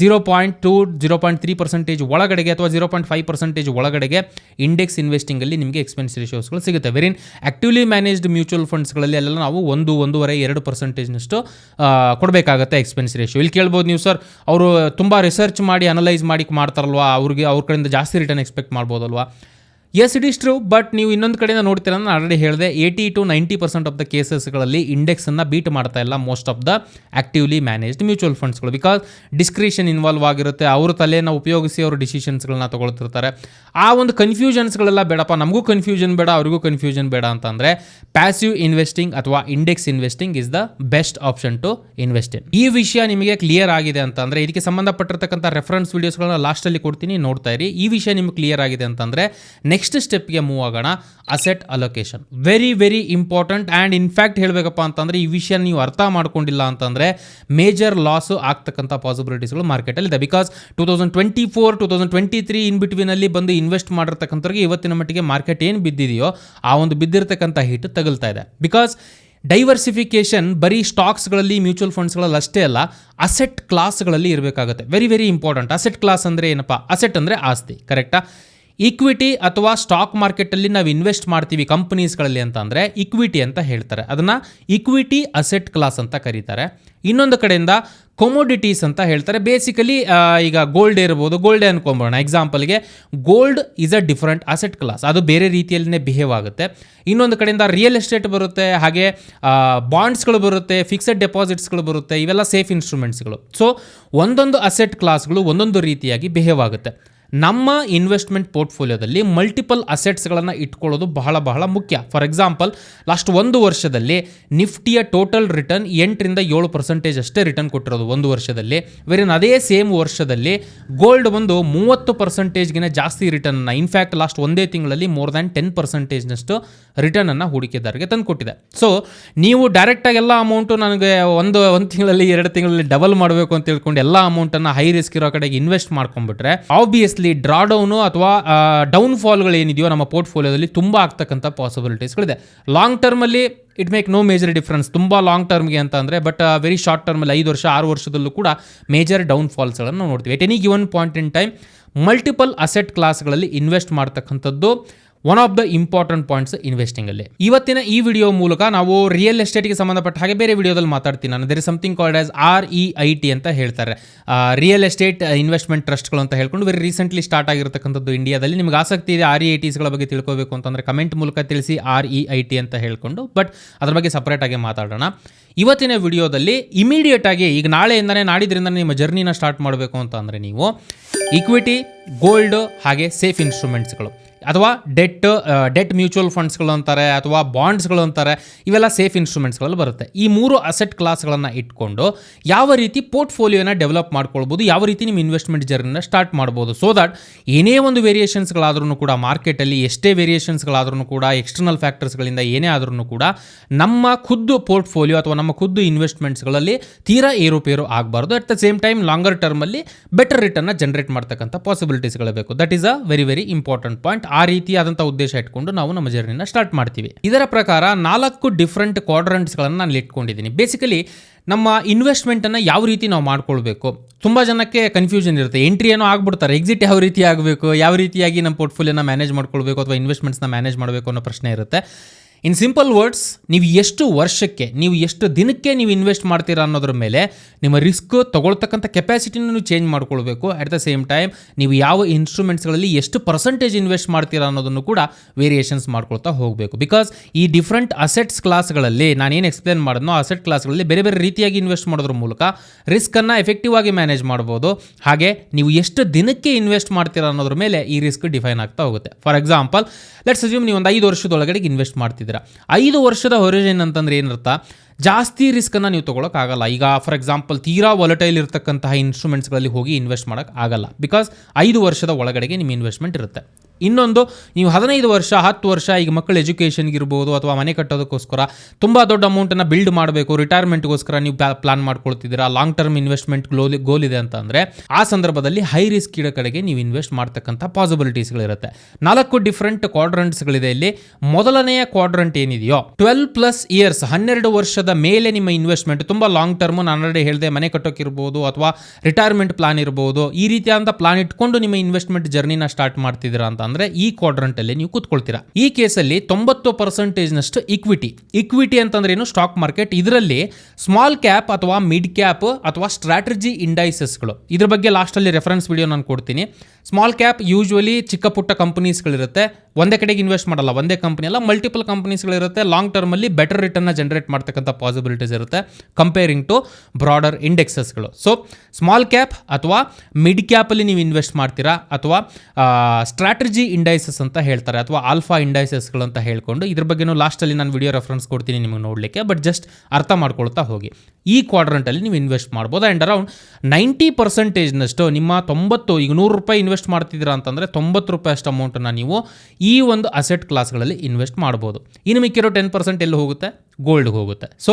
zero point two zero point three percentage ಒಳಗಡೆಗೆ ಅಥವಾ ಝೀರೋ ಪಾಯಿಂಟ್ ಫೈವ್ ಪರ್ಸೆಂಟೇಜ್ ಒಳಗಡೆಗೆ ಇಂಡೆಕ್ಸ್ ಇನ್ವೆಸ್ಟಿಂಗಲ್ಲಿ ನಿಮಗೆ ಎಕ್ಸ್ಪೆನ್ಸ್ ರೇಷಿಯೋಸ್ಗಳು ಸಿಗುತ್ತೆ. ವೆರಿನ್ ಆಕ್ಟಿವ್ಲಿ ಮ್ಯಾನೇಜ್ಡ್ ಮ್ಯೂಚುವಲ್ ಫಂಡ್ಸ್ಗಳಲ್ಲಿ ಅಲ್ಲೆಲ್ಲ ನಾವು ಒಂದು, ಒಂದೂವರೆ, ಎರಡು ಪರ್ಸೆಂಟೇಜ್ನಷ್ಟು ಕೊಡಬೇಕಾಗುತ್ತೆ ಎಕ್ಸ್ಪೆನ್ಸ್ ರೇಷಿಯೋ ಇಲ್ಲಿ ಕೇಳ್ಬೋದು ನೀವು ಸರ್ ಅವರು ತುಂಬ ರಿಸರ್ಚ್ ಮಾಡಿ ಅನಲೈಸ್ ಮಾಡಿ ಮಾಡ್ತಾರಲ್ವಾ? ಅವ್ರಿಗೆ, ಅವ್ರ ಕಡೆಯಿಂದ ಜಾಸ್ತಿ return expect ಮಾಡ್ಬೋದಲ್ವಾ? Yes it is true but ನೀವು ಇನ್ನೊಂದು ಕಡೆಯಿಂದ ನೋಡ್ತೀರ ನಾನು ಆಲ್ರೆಡಿ ಹೇಳಿದೆ eighty to ninety percent of the ಕೇಸಸ್ಗಳಲ್ಲಿ ಇಂಡೆಕ್ಸನ್ನು ಬೀಟ್ ಮಾಡ್ತಾ ಇಲ್ಲ most of the actively managed mutual ಫಂಡ್ಸ್ಗಳು because discretion involve ಆಗಿರುತ್ತೆ, ಅವ್ರ ತಲೆನ ಉಪಯೋಗಿಸಿ ಅವರು ಡಿಸಿಷನ್ಸ್ಗಳನ್ನ ತೊಗೊಳ್ತಿರ್ತಾರೆ. ಆ ಒಂದು ಕನ್ಫ್ಯೂಷನ್ಸ್ಗಳೆಲ್ಲ ಬೇಡಪ್ಪ, ನಮಗೂ ಕನ್ಫ್ಯೂಷನ್ ಬೇಡ, ಅವ್ರಿಗೂ ಕನ್ಫ್ಯೂಷನ್ ಬೇಡ ಅಂತಂದರೆ ಪ್ಯಾಸಿವ್ ಇನ್ವೆಸ್ಟಿಂಗ್ ಅಥವಾ index investing is the best option to invest in ಈ ವಿಷಯ ನಿಮಗೆ ಕ್ಲಿಯರ್ ಆಗಿದೆ ಅಂತಂದರೆ, ಇದಕ್ಕೆ ಸಂಬಂಧಪಟ್ಟಿರ್ತಕ್ಕಂಥ ರೆಫರೆನ್ಸ್ ವೀಡಿಯೋಸ್ಗಳನ್ನ ಲಾಸ್ಟಲ್ಲಿ ಕೊಡ್ತೀನಿ, ನೋಡ್ತಾ ಇರಿ. ಈ ವಿಷಯ ನಿಮ್ಗೆ ಕ್ಲಿಯರ್ ಆಗಿದೆ ಅಂತಂದರೆ ನೆಕ್ಸ್ಟ್ ಸ್ಟೆಪ್ಗೆ ಮೂವ್ ಆಗೋಣ. Asset allocation very very important and in fact ಹೇಳಬೇಕಪ್ಪ ಅಂತಂದರೆ ಈ ವಿಷಯ ನೀವು ಅರ್ಥ ಮಾಡ್ಕೊಂಡಿಲ್ಲ ಅಂತಂದರೆ ಮೇಜರ್ ಲಾಸು ಆಗ್ತಕ್ಕಂಥ ಪಾಸಿಬಿಲಿಟೀಸ್ಗಳು ಮಾರ್ಕೆಟಲ್ಲಿ ಇದೆ. Because two thousand twenty four two thousand twenty three in ಬಿಟ್ವಿನಲ್ಲಿ ಬಂದು ಇನ್ವೆಸ್ಟ್ ಮಾಡಿರ್ತಕ್ಕಂಥವ್ರಿಗೆ ಇವತ್ತಿನ ಮಟ್ಟಿಗೆ ಮಾರ್ಕೆಟ್ ಏನು ಬಿದ್ದಿದೆಯೋ ಆ ಒಂದು ಬಿದ್ದಿರ್ತಕ್ಕಂಥ ಹಿಟ್ ತಗಲ್ತಾ ಇದೆ. ಬಿಕಾಸ್ ಡೈವರ್ಸಿಫಿಕೇಷನ್ ಬರೀ ಸ್ಟಾಕ್ಸ್ಗಳಲ್ಲಿ ಮ್ಯೂಚುವಲ್ ಫಂಡ್ಸ್ಗಳಲ್ಲಿ ಅಷ್ಟೇ ಅಲ್ಲ ಅಸೆಟ್ ಕ್ಲಾಸ್ಗಳಲ್ಲಿ ಇರಬೇಕಾಗುತ್ತೆ. Very very important asset class ಅಂದರೆ ಏನಪ್ಪ? ಅಸೆಟ್ ಅಂದರೆ ಆಸ್ತಿ ಕರೆಕ್ಟಾ ಈಕ್ವಿಟಿ ಅಥವಾ ಸ್ಟಾಕ್ ಮಾರ್ಕೆಟಲ್ಲಿ ನಾವು ಇನ್ವೆಸ್ಟ್ ಮಾಡ್ತೀವಿ ಕಂಪನೀಸ್ಗಳಲ್ಲಿ ಅಂತ ಅಂದರೆ ಇಕ್ವಿಟಿ ಅಂತ ಹೇಳ್ತಾರೆ. ಅದನ್ನು ಇಕ್ವಿಟಿ ಅಸೆಟ್ ಕ್ಲಾಸ್ ಅಂತ ಕರೀತಾರೆ. ಇನ್ನೊಂದು ಕಡೆಯಿಂದ ಕೊಮೋಡಿಟೀಸ್ ಅಂತ ಹೇಳ್ತಾರೆ. ಬೇಸಿಕಲಿ ಈಗ ಗೋಲ್ಡ್ ಇರ್ಬೋದು ಗೋಲ್ಡೇ ಅನ್ಕೊಂಬೋಣ ಎಕ್ಸಾಂಪಲ್ಗೆ gold is a different asset class ಅದು ಬೇರೆ ರೀತಿಯಲ್ಲೇ ಬಿಹೇವ್ ಆಗುತ್ತೆ. ಇನ್ನೊಂದು ಕಡೆಯಿಂದ ರಿಯಲ್ ಎಸ್ಟೇಟ್ ಬರುತ್ತೆ, ಹಾಗೆ ಬಾಂಡ್ಸ್ಗಳು ಬರುತ್ತೆ ಫಿಕ್ಸೆಡ್ ಡೆಪಾಸಿಟ್ಸ್ಗಳು ಬರುತ್ತೆ, ಇವೆಲ್ಲ ಸೇಫ್ ಇನ್ಸ್ಟ್ರೂಮೆಂಟ್ಸ್ಗಳು ಸೊ ಒಂದೊಂದು ಅಸೆಟ್ ಕ್ಲಾಸ್ಗಳು ಒಂದೊಂದು ರೀತಿಯಾಗಿ ಬಿಹೇವ್ ಆಗುತ್ತೆ. ನಮ್ಮ ಇನ್ವೆಸ್ಟ್ಮೆಂಟ್ ಪೋರ್ಟ್ಫೋಲಿಯೋದಲ್ಲಿ ಮಲ್ಟಿಪಲ್ ಅಸೆಟ್ಸ್ಗಳನ್ನು ಇಟ್ಕೊಳ್ಳೋದು ಬಹಳ ಬಹಳ ಮುಖ್ಯ. ಫಾರ್ ಎಕ್ಸಾಂಪಲ್ ಲಾಸ್ಟ್ ಒಂದು ವರ್ಷದಲ್ಲಿ ನಿಫ್ಟಿಯ ಟೋಟಲ್ ರಿಟರ್ನ್ ಎಂಟರಿಂದ ಏಳು ಪರ್ಸೆಂಟೇಜ್ ಅಷ್ಟೇ ರಿಟರ್ನ್ ಕೊಟ್ಟಿರೋದು ಒಂದು ವರ್ಷದಲ್ಲಿ. ವೆರಿನ್ ಅದೇ ಸೇಮ್ ವರ್ಷದಲ್ಲಿ ಗೋಲ್ಡ್ ಒಂದು ಮೂವತ್ತು ಪರ್ಸೆಂಟೇಜ್ಗಿನ ಜಾಸ್ತಿ ರಿಟರ್ನನ್ನು ಇನ್ಫ್ಯಾಕ್ಟ್ ಲಾಸ್ಟ್ ಒಂದೇ ತಿಂಗಳಲ್ಲಿ ಮೋರ್ ದ್ಯಾನ್ ಟೆನ್ ಪರ್ಸೆಂಟೇಜ್ನಷ್ಟು ರಿಟರ್ನನ್ನು ಹೂಡಿಕೆದಾರರಿಗೆ ತಂದುಕೊಟ್ಟಿದೆ ಸೊ ನೀವು ಡೈರೆಕ್ಟಾಗಿ ಎಲ್ಲ ಅಮೌಂಟು ನನಗೆ ಒಂದು ಒಂದು ತಿಂಗಳಲ್ಲಿ, ಎರಡು ತಿಂಗಳಲ್ಲಿ ಡಬಲ್ ಮಾಡಬೇಕು ಅಂತ ತಿಳ್ಕೊಂಡು ಎಲ್ಲ ಅಮೌಂಟನ್ನು ಹೈ ರಿಸ್ಕ್ ಇರೋ ಕಡೆಗೆ ಇನ್ವೆಸ್ಟ್ ಮಾಡ್ಕೊಂಡ್ಬಿಟ್ರೆ ಆಬ್ವಿಯಸ್ಲಿ ಡ್ರಾಡೌನು ಅಥವಾ ಡೌನ್ ಫಾಲ್ಗಳು ಏನಿದೆಯೋ ನಮ್ಮ ಪೋರ್ಟ್ಫೋಲಿಯೋದಲ್ಲಿ ತುಂಬ ಆಗ್ತಕ್ಕಂಥ ಪಾಸಿಬಿಲಿಟೀಸ್ಗಳಿದೆ long ಟರ್ಮಲ್ಲಿ it make no major difference ತುಂಬ ಲಾಂಗ್ ಟರ್ಮ್ಗೆ ಅಂತ ಅಂದರೆ ಬಟ್ ವೆರಿ ಶಾರ್ಟ್ ಟರ್ಮಲ್ಲಿ ಐದು ವರ್ಷ, ಆರು ವರ್ಷದಲ್ಲೂ ಕೂಡ ಮೇಜರ್ ಡೌನ್ ಫಾಲ್ಸ್ಗಳನ್ನು ನೋಡ್ತೀವಿ. At any given point in time multiple asset ಕ್ಲಾಸ್ಗಳಲ್ಲಿ invest ಮಾಡ್ತಕ್ಕಂಥದ್ದು one of the important points ಇನ್ವೆಸ್ಟಿಂಗಲ್ಲಿ ಇವತ್ತಿನ ಈ ವಿಡಿಯೋ ಮೂಲಕ ನಾವು ರಿಯಲ್ ಎಸ್ಟೇಟ್ಗೆ ಸಂಬಂಧಪಟ್ಟ ಹಾಗೆ ಬೇರೆ ವಿಡಿಯೋದಲ್ಲಿ ಮಾತಾಡ್ತೀನಿ ನಾನು. There something called as R E I T ಅಂತ ಹೇಳ್ತಾರೆ. ರಿಯಲ್ ಎಸ್ಟೇಟ್ ಇನ್ವೆಸ್ಟ್ಮೆಂಟ್ ಟ್ರಸ್ಟ್ಗಳು ಅಂತ ಹೇಳ್ಕೊಂಡು ವೆರಿ ರೀಸೆಂಟ್ಲಿ ಸ್ಟಾರ್ಟ್ ಆಗಿರತಕ್ಕಂಥದ್ದು ಇಂಡಿಯಾದಲ್ಲಿ ನಿಮ್ಗೆ ಆಸಕ್ತಿ ಇದೆ ಆರ್ ಇ ಐ ಟಿಸ್ಗಳ ಬಗ್ಗೆ ತಿಳ್ಕೋಬೇಕು ಅಂತಂದ್ರೆ ಕಮೆಂಟ್ ಮೂಲಕ ತಿಳಿಸಿ ಆರ್ ಇ ಐ ಟಿ ಅಂತ ಹೇಳ್ಕೊಂಡು. ಬಟ್ ಅದ್ರ ಬಗ್ಗೆ ಸಪ್ರೇಟಾಗಿ ಮಾತಾಡೋಣ. ಇವತ್ತಿನ ವಿಡಿಯೋದಲ್ಲಿ ಇಮಿಡಿಯೇಟ್ ಆಗಿ ಈಗ ನಾಳೆಯಿಂದನೇ ನಾಡಿದ್ರಿಂದ ನಿಮ್ಮ ಜರ್ನಿನ ಸ್ಟಾರ್ಟ್ ಮಾಡಬೇಕು ಅಂತ ಅಂದರೆ ನೀವು ಇಕ್ವಿಟಿ ಗೋಲ್ಡ್ ಹಾಗೆ ಸೇಫ್ ಇನ್ಸ್ಟ್ರೂಮೆಂಟ್ಸ್ಗಳು ಅಥವಾ ಡೆಟ್ ಡೆಟ್ ಮ್ಯೂಚುವಲ್ ಫಂಡ್ಸ್ಗಳು ಅಂತಾರೆ ಅಥವಾ ಬಾಂಡ್ಸ್ಗಳು ಅಂತಾರೆ, ಇವೆಲ್ಲ ಸೇಫ್ ಇನ್ಸ್ಟ್ರೂಮೆಂಟ್ಸ್ಗಳಲ್ಲಿ ಬರುತ್ತೆ. ಈ ಮೂರು ಅಸೆಟ್ ಕ್ಲಾಸ್ಗಳನ್ನು ಇಟ್ಕೊಂಡು ಯಾವ ರೀತಿ ಪೋರ್ಟ್ಫೋಲಿಯೋನ ಡೆವಲಪ್ ಮಾಡ್ಕೊಳ್ಬೋದು, ಯಾವ ರೀತಿ ನಿಮ್ಮ ಇನ್ವೆಸ್ಟ್ಮೆಂಟ್ ಜರ್ನಿನ ಸ್ಟಾರ್ಟ್ ಮಾಡ್ಬೋದು ಸೊ ದಟ್ ಏನೇ ಒಂದು ವೇರಿಯೇಷನ್ಸ್ಗಳಾದ್ರೂ ಕೂಡ ಮಾರ್ಕೆಟಲ್ಲಿ ಎಷ್ಟೇ ವೇರಿಯೇಷನ್ಸ್ಗಳಾದ್ರೂ ಕೂಡ ಎಕ್ಸ್ಟರ್ನಲ್ ಫ್ಯಾಕ್ಟರ್ಸ್ಗಳಿಂದ ಏನೇ ಆದ್ರೂ ಕೂಡ, ನಮ್ಮ ಖುದ್ದು ಪೋರ್ಟ್ಫೋಲಿಯೋ ಅಥವಾ ನಮ್ಮ ಖುದ್ದು ಇನ್ವೆಸ್ಟ್ಮೆಂಟ್ಸ್ಗಳಲ್ಲಿ ತೀರಾ ಏರುಪೇರು ಆಗಬಾರ್ದು. At the same time longer ಟರ್ಮಲ್ಲಿ better return generate ಮಾಡ್ತಕ್ಕಂಥ ಪಾಸಿಬಿಲಿಟೀಸ್ಗಳು ಬೇಕು. That is a very very important point ಆ ರೀತಿಯಾದಂಥ ಉದ್ದೇಶ ಇಟ್ಕೊಂಡು ನಾವು ನಮ್ಮ ಜರ್ನಿನ ಸ್ಟಾರ್ಟ್ ಮಾಡ್ತೀವಿ. ಇದರ ಪ್ರಕಾರ ನಾಲ್ಕು ಡಿಫ್ರೆಂಟ್ ಕ್ವಾಡ್ರೆಂಟ್ಸ್ಗಳನ್ನು ನಾನು ಇಟ್ಕೊಂಡಿದ್ದೀನಿ. ಬೇಸಿಕಲಿ ನಮ್ಮ ಇನ್ವೆಸ್ಟ್ಮೆಂಟನ್ನು ಯಾವ ರೀತಿ ನಾವು ಮಾಡ್ಕೊಳ್ಬೇಕು? ತುಂಬ ಜನಕ್ಕೆ ಕನ್ಫ್ಯೂಷನ್ ಇರುತ್ತೆ. ಎಂಟ್ರಿ ಏನೋ ಆಗ್ಬಿಡ್ತಾರೆ. ಎಕ್ಸಿಟ್ ಯಾವ ರೀತಿ ಆಗಬೇಕು? ಯಾವ ರೀತಿಯಾಗಿ ನಮ್ಮ ಪೋರ್ಟ್ಫೋಲಿಯೋನ ಮ್ಯಾನೇಜ್ ಮಾಡ್ಕೊಳ್ಬೇಕು ಅಥವಾ ಇನ್ವೆಸ್ಟ್ಮೆಂಟ್ಸ್ನ ಮ್ಯಾನೇಜ್ ಮಾಡಬೇಕು ಅನ್ನೋ ಪ್ರಶ್ನೆ ಇರುತ್ತೆ. ಇನ್ ಸಿಂಪಲ್ ವರ್ಡ್ಸ್ ನೀವು ಎಷ್ಟು ವರ್ಷಕ್ಕೆ, ನೀವು ಎಷ್ಟು ದಿನಕ್ಕೆ ನೀವು ಇನ್ವೆಸ್ಟ್ ಮಾಡ್ತೀರಾ ಅನ್ನೋದ್ರ ಮೇಲೆ ನಿಮ್ಮ ರಿಸ್ಕ್ ತೊಗೊಳ್ತಕ್ಕಂಥ ಕೆಪಾಸಿಟಿನೂ ಚೇಂಜ್ ಮಾಡ್ಕೊಳ್ಬೇಕು. ಅಟ್ ದ ಸೇಮ್ ಟೈಮ್ ನೀವು ಯಾವ ಇನ್ಸ್ಟ್ರೂಮೆಂಟ್ಸ್ಗಳಲ್ಲಿ ಎಷ್ಟು ಪರ್ಸೆಂಟೇಜ್ ಇನ್ವೆಸ್ಟ್ ಮಾಡ್ತೀರಾ ಅನ್ನೋದನ್ನು ಕೂಡ ವೇರಿಯೇಷನ್ಸ್ ಮಾಡ್ಕೊಳ್ತಾ ಹೋಗಬೇಕು. ಬಿಕಾಸ್ ಈ ಡಿಫ್ರೆಂಟ್ ಅಸೆಟ್ಸ್ ಕ್ಲಾಸ್ಗಳಲ್ಲಿ ನಾನೇನು ಎಕ್ಸ್ಪ್ಲೇನ್ ಮಾಡಿದ್ನೋ ಅಸೆಟ್ ಕ್ಲಾಸ್ಗಳಲ್ಲಿ ಬೇರೆ ಬೇರೆ ರೀತಿಯಾಗಿ ಇನ್ವೆಸ್ಟ್ ಮಾಡೋದ್ರ ಮೂಲಕ ರಿಸ್ಕನ್ನು ಎಫೆಕ್ಟಿವ್ ಆಗಿ ಮ್ಯಾನೇಜ್ ಮಾಡ್ಬೋದು. ಹಾಗೆ ನೀವು ಎಷ್ಟು ದಿನಕ್ಕೆ ಇನ್ವೆಸ್ಟ್ ಮಾಡ್ತೀರಾ ಅನ್ನೋದ್ರ ಮೇಲೆ ಈ ರಿಸ್ಕ್ ಡಿಫೈನ್ ಆಗ್ತಾ ಹೋಗುತ್ತೆ. ಫಾರ್ ಎಕ್ಸಾಂಪಲ್ ಲೆಟ್ಸ್ ಅಸ್ಯೂಮ್ ನೀವು ಒಂದು ಐದು ವರ್ಷದೊಳಗಡೆ ಇನ್ವೆಸ್ಟ್ ಮಾಡ್ತಿದ್ದೀರಾ ಐದು ವರ್ಷದ ಹೊರಜನ್ ಅಂತಂದ್ರೆ ಏನರ್ಥ? ಜಾಸ್ತಿ ರಿಸ್ಕನ್ನು ನೀವು ತೊಗೊಳಕ್ಕಾಗಲ್ಲ. ಈಗ ಫಾರ್ ಎಕ್ಸಾಂಪಲ್ ತೀರಾ ವಾಲಟೈಲ್ ಇರತಕ್ಕಂತಹ ಇನ್ಸ್ಟ್ರೂಮೆಂಟ್ಸ್ಗಳಲ್ಲಿ ಹೋಗಿ ಇನ್ವೆಸ್ಟ್ ಮಾಡೋಕ್ಕಾಗಲ್ಲ ಬಿಕಾಸ್ ಐದು ವರ್ಷದ ಒಳಗಡೆಗೆ ನಿಮ್ಮ ಇನ್ವೆಸ್ಟ್ಮೆಂಟ್ ಇರುತ್ತೆ. ಇನ್ನೊಂದು, ನೀವು ಹದಿನೈದು ವರ್ಷ, ಹತ್ತು ವರ್ಷ ಈಗ ಮಕ್ಕಳ ಎಜುಕೇಷನ್ಗೆ ಇರ್ಬೋದು ಅಥವಾ ಮನೆ ಕಟ್ಟೋದಕ್ಕೋಸ್ಕರ ತುಂಬ ದೊಡ್ಡ ಅಮೌಂಟನ್ನು ಬಿಲ್ಡ್ ಮಾಡಬೇಕು ರಿಟೈರ್ಮೆಂಟ್ಗೋಸ್ಕರ ನೀವು plan ಮಾಡ್ಕೊಳ್ತಿದ್ದೀರಾ long term investment goal goal ಇದೆ ಅಂತ ಅಂದರೆ ಆ ಸಂದರ್ಭದಲ್ಲಿ ಹೈ ರಿಸ್ಕ್ ಇಡೋ ಕಡೆಗೆ ನೀವು ಇನ್ವೆಸ್ಟ್ ಮಾಡ್ತಕ್ಕಂಥ ಪಾಸಿಬಿಲಿಟೀಸ್ಗಳಿರುತ್ತೆ ನಾಲ್ಕು ಡಿಫ್ರೆಂಟ್ ಕ್ವಾಡ್ರೆಂಟ್ಸ್ಗಳಿದೆ ಇಲ್ಲಿ. ಮೊದಲನೆಯ ಕ್ವಾಡ್ರಂಟ್ ಏನಿದೆಯೋ? ಟ್ವೆಲ್ ಪ್ಲಸ್ ಇಯರ್ಸ್ ಹನ್ನೆರಡು ವರ್ಷದ ಮೇಲೆ ನಿಮ್ಮ ಇನ್ವೆಸ್ಟ್ಮೆಂಟ್ ತುಂಬ ಲಾಂಗ್ ಟರ್ಮ್ ನಾನು ಆಲ್ರೆಡಿ ಹೇಳಿದೆ ಮನೆ ಕಟ್ಟೋಕ್ಕಿರ್ಬೋದು ಅಥವಾ ರಿಟೈರ್ಮೆಂಟ್ ಪ್ಲಾನ್ ಇರ್ಬೋದು, ಈ ರೀತಿಯಾದ ಪ್ಲಾನ್ ಇಟ್ಕೊಂಡು ನಿಮ್ಮ ಇನ್ವೆಸ್ಟ್ಮೆಂಟ್ ಜರ್ನಿನ ಸ್ಟಾರ್ಟ್ ಮಾಡ್ತಿದ್ದೀರಾ ಅಂತ ಅಂದ್ರೆ ಈ ಕ್ವಾಡ್ರಂಟ್ ಅಲ್ಲಿ ನೀವು ಕೂತ್ಕೊಳ್ತೀರಾ. ಈ ಕೇಸಲ್ಲಿ ತೊಂಬತ್ತು ಪರ್ಸೆಂಟೇಜ್ನಷ್ಟು ಇಕ್ವಿಟಿ ಇಕ್ವಿಟಿ ಅಂತಂದ್ರೆ ಏನು? ಸ್ಟಾಕ್ ಮಾರ್ಕೆಟ್ ಇದರಲ್ಲಿ ಸ್ಮಾಲ್ ಕ್ಯಾಪ್ ಅಥವಾ ಮಿಡ್ ಕ್ಯಾಪ್ ಅಥವಾ ಸ್ಟ್ರಾಟಜಿ ಇಂಡೈಸಸ್ಗಳು ಇದ್ರ ಬಗ್ಗೆ ಲಾಸ್ಟಲ್ಲಿ ರೆಫರೆನ್ಸ್ ವಿಡಿಯೋ ನಾನು ಕೊಡ್ತೀನಿ. ಸ್ಮಾಲ್ ಕ್ಯಾಪ್ ಯೂಶ್ವಲಿ ಚಿಕ್ಕ ಪುಟ್ಟ ಕಂಪನೀಸ್ಗಳಿರುತ್ತೆ ಒಂದೇ ಕಡೆಗೆ ಇನ್ವೆಸ್ಟ್ ಮಾಡಲ್ಲ. ಒಂದೇ ಕಂಪನಿ ಅಲ್ಲ ಮಲ್ಟಿಪಲ್ ಕಂಪನೀಸ್ಗಳಿರುತ್ತೆ ಲಾಂಗ್ ಟರ್ಮಲ್ಲಿ ಬೆಟರ್ ರಿಟರ್ನ್ನ ಜನರೇಟ್ ಮಾಡ್ತಕ್ಕಂಥ ಪಾಸಿಬಿಲಿಟೀಸ್ ಇರುತ್ತೆ. ಕಂಪೇರಿಂಗ್ ಟು ಬ್ರಾಡರ್ ಇಂಡೆಕ್ಸಸ್ಗಳು ಸೊ ಸ್ಮಾಲ್ ಕ್ಯಾಪ್ ಅಥವಾ ಮಿಡ್ ಕ್ಯಾಪಲ್ಲಿ ನೀವು ಇನ್ವೆಸ್ಟ್ ಮಾಡ್ತೀರಾ? ಅಥವಾ ಸ್ಟ್ರಾಟಜಿ ಇಂಡೈಸಸ್ ಅಂತ ಹೇಳ್ತಾರೆ, ಅಥವಾ ಆಲ್ಫಾ ಇಂಡೈಸಸ್ಗಳು ಅಂತ ಹೇಳ್ಕೊಂಡು, ಇದ್ರ ಬಗ್ಗೆನೂ ಲಾಸ್ಟಲ್ಲಿ ನಾನು ವಿಡಿಯೋ ರೆಫರೆನ್ಸ್ ಕೊಡ್ತೀನಿ ನಿಮಗೆ ನೋಡಲಿಕ್ಕೆ ಬಟ್ ಜಸ್ಟ್ ಅರ್ಥ ಮಾಡ್ಕೊಳ್ತಾ ಹೋಗಿ. ಈ ಕ್ವಾಡ್ರಂಟಲ್ಲಿ ನೀವು ಇನ್ವೆಸ್ಟ್ ಮಾಡ್ಬೋದು ಆ್ಯಂಡ್ ಅರೌಂಡ್ ನೈಂಟಿ ಪರ್ಸೆಂಟೇಜ್ನಷ್ಟು ನಿಮ್ಮ ತೊಂಬತ್ತು, ಈಗ ನೂರು ರೂಪಾಯಿ ಇನ್ವೆಸ್ಟ್ ಮಾಡ್ತಿದ್ದೀರಾ ಅಂತಂದರೆ ತೊಂಬತ್ತು ರೂಪಾಯಿ ಅಷ್ಟು ಅಮೌಂಟನ್ನು ನೀವು ಈ ಒಂದು ಅಸೆಟ್ ಕ್ಲಾಸ್ಗಳಲ್ಲಿ ಇನ್ವೆಸ್ಟ್ ಮಾಡ್ಬೋದು. ಇನ್ನು ಮಿಕ್ಕಿರೋ ಟೆನ್ ಪರ್ಸೆಂಟ್ ಎಲ್ಲಿ ಹೋಗುತ್ತೆ? ಗೋಲ್ಡ್ಗೆ ಹೋಗುತ್ತೆ. So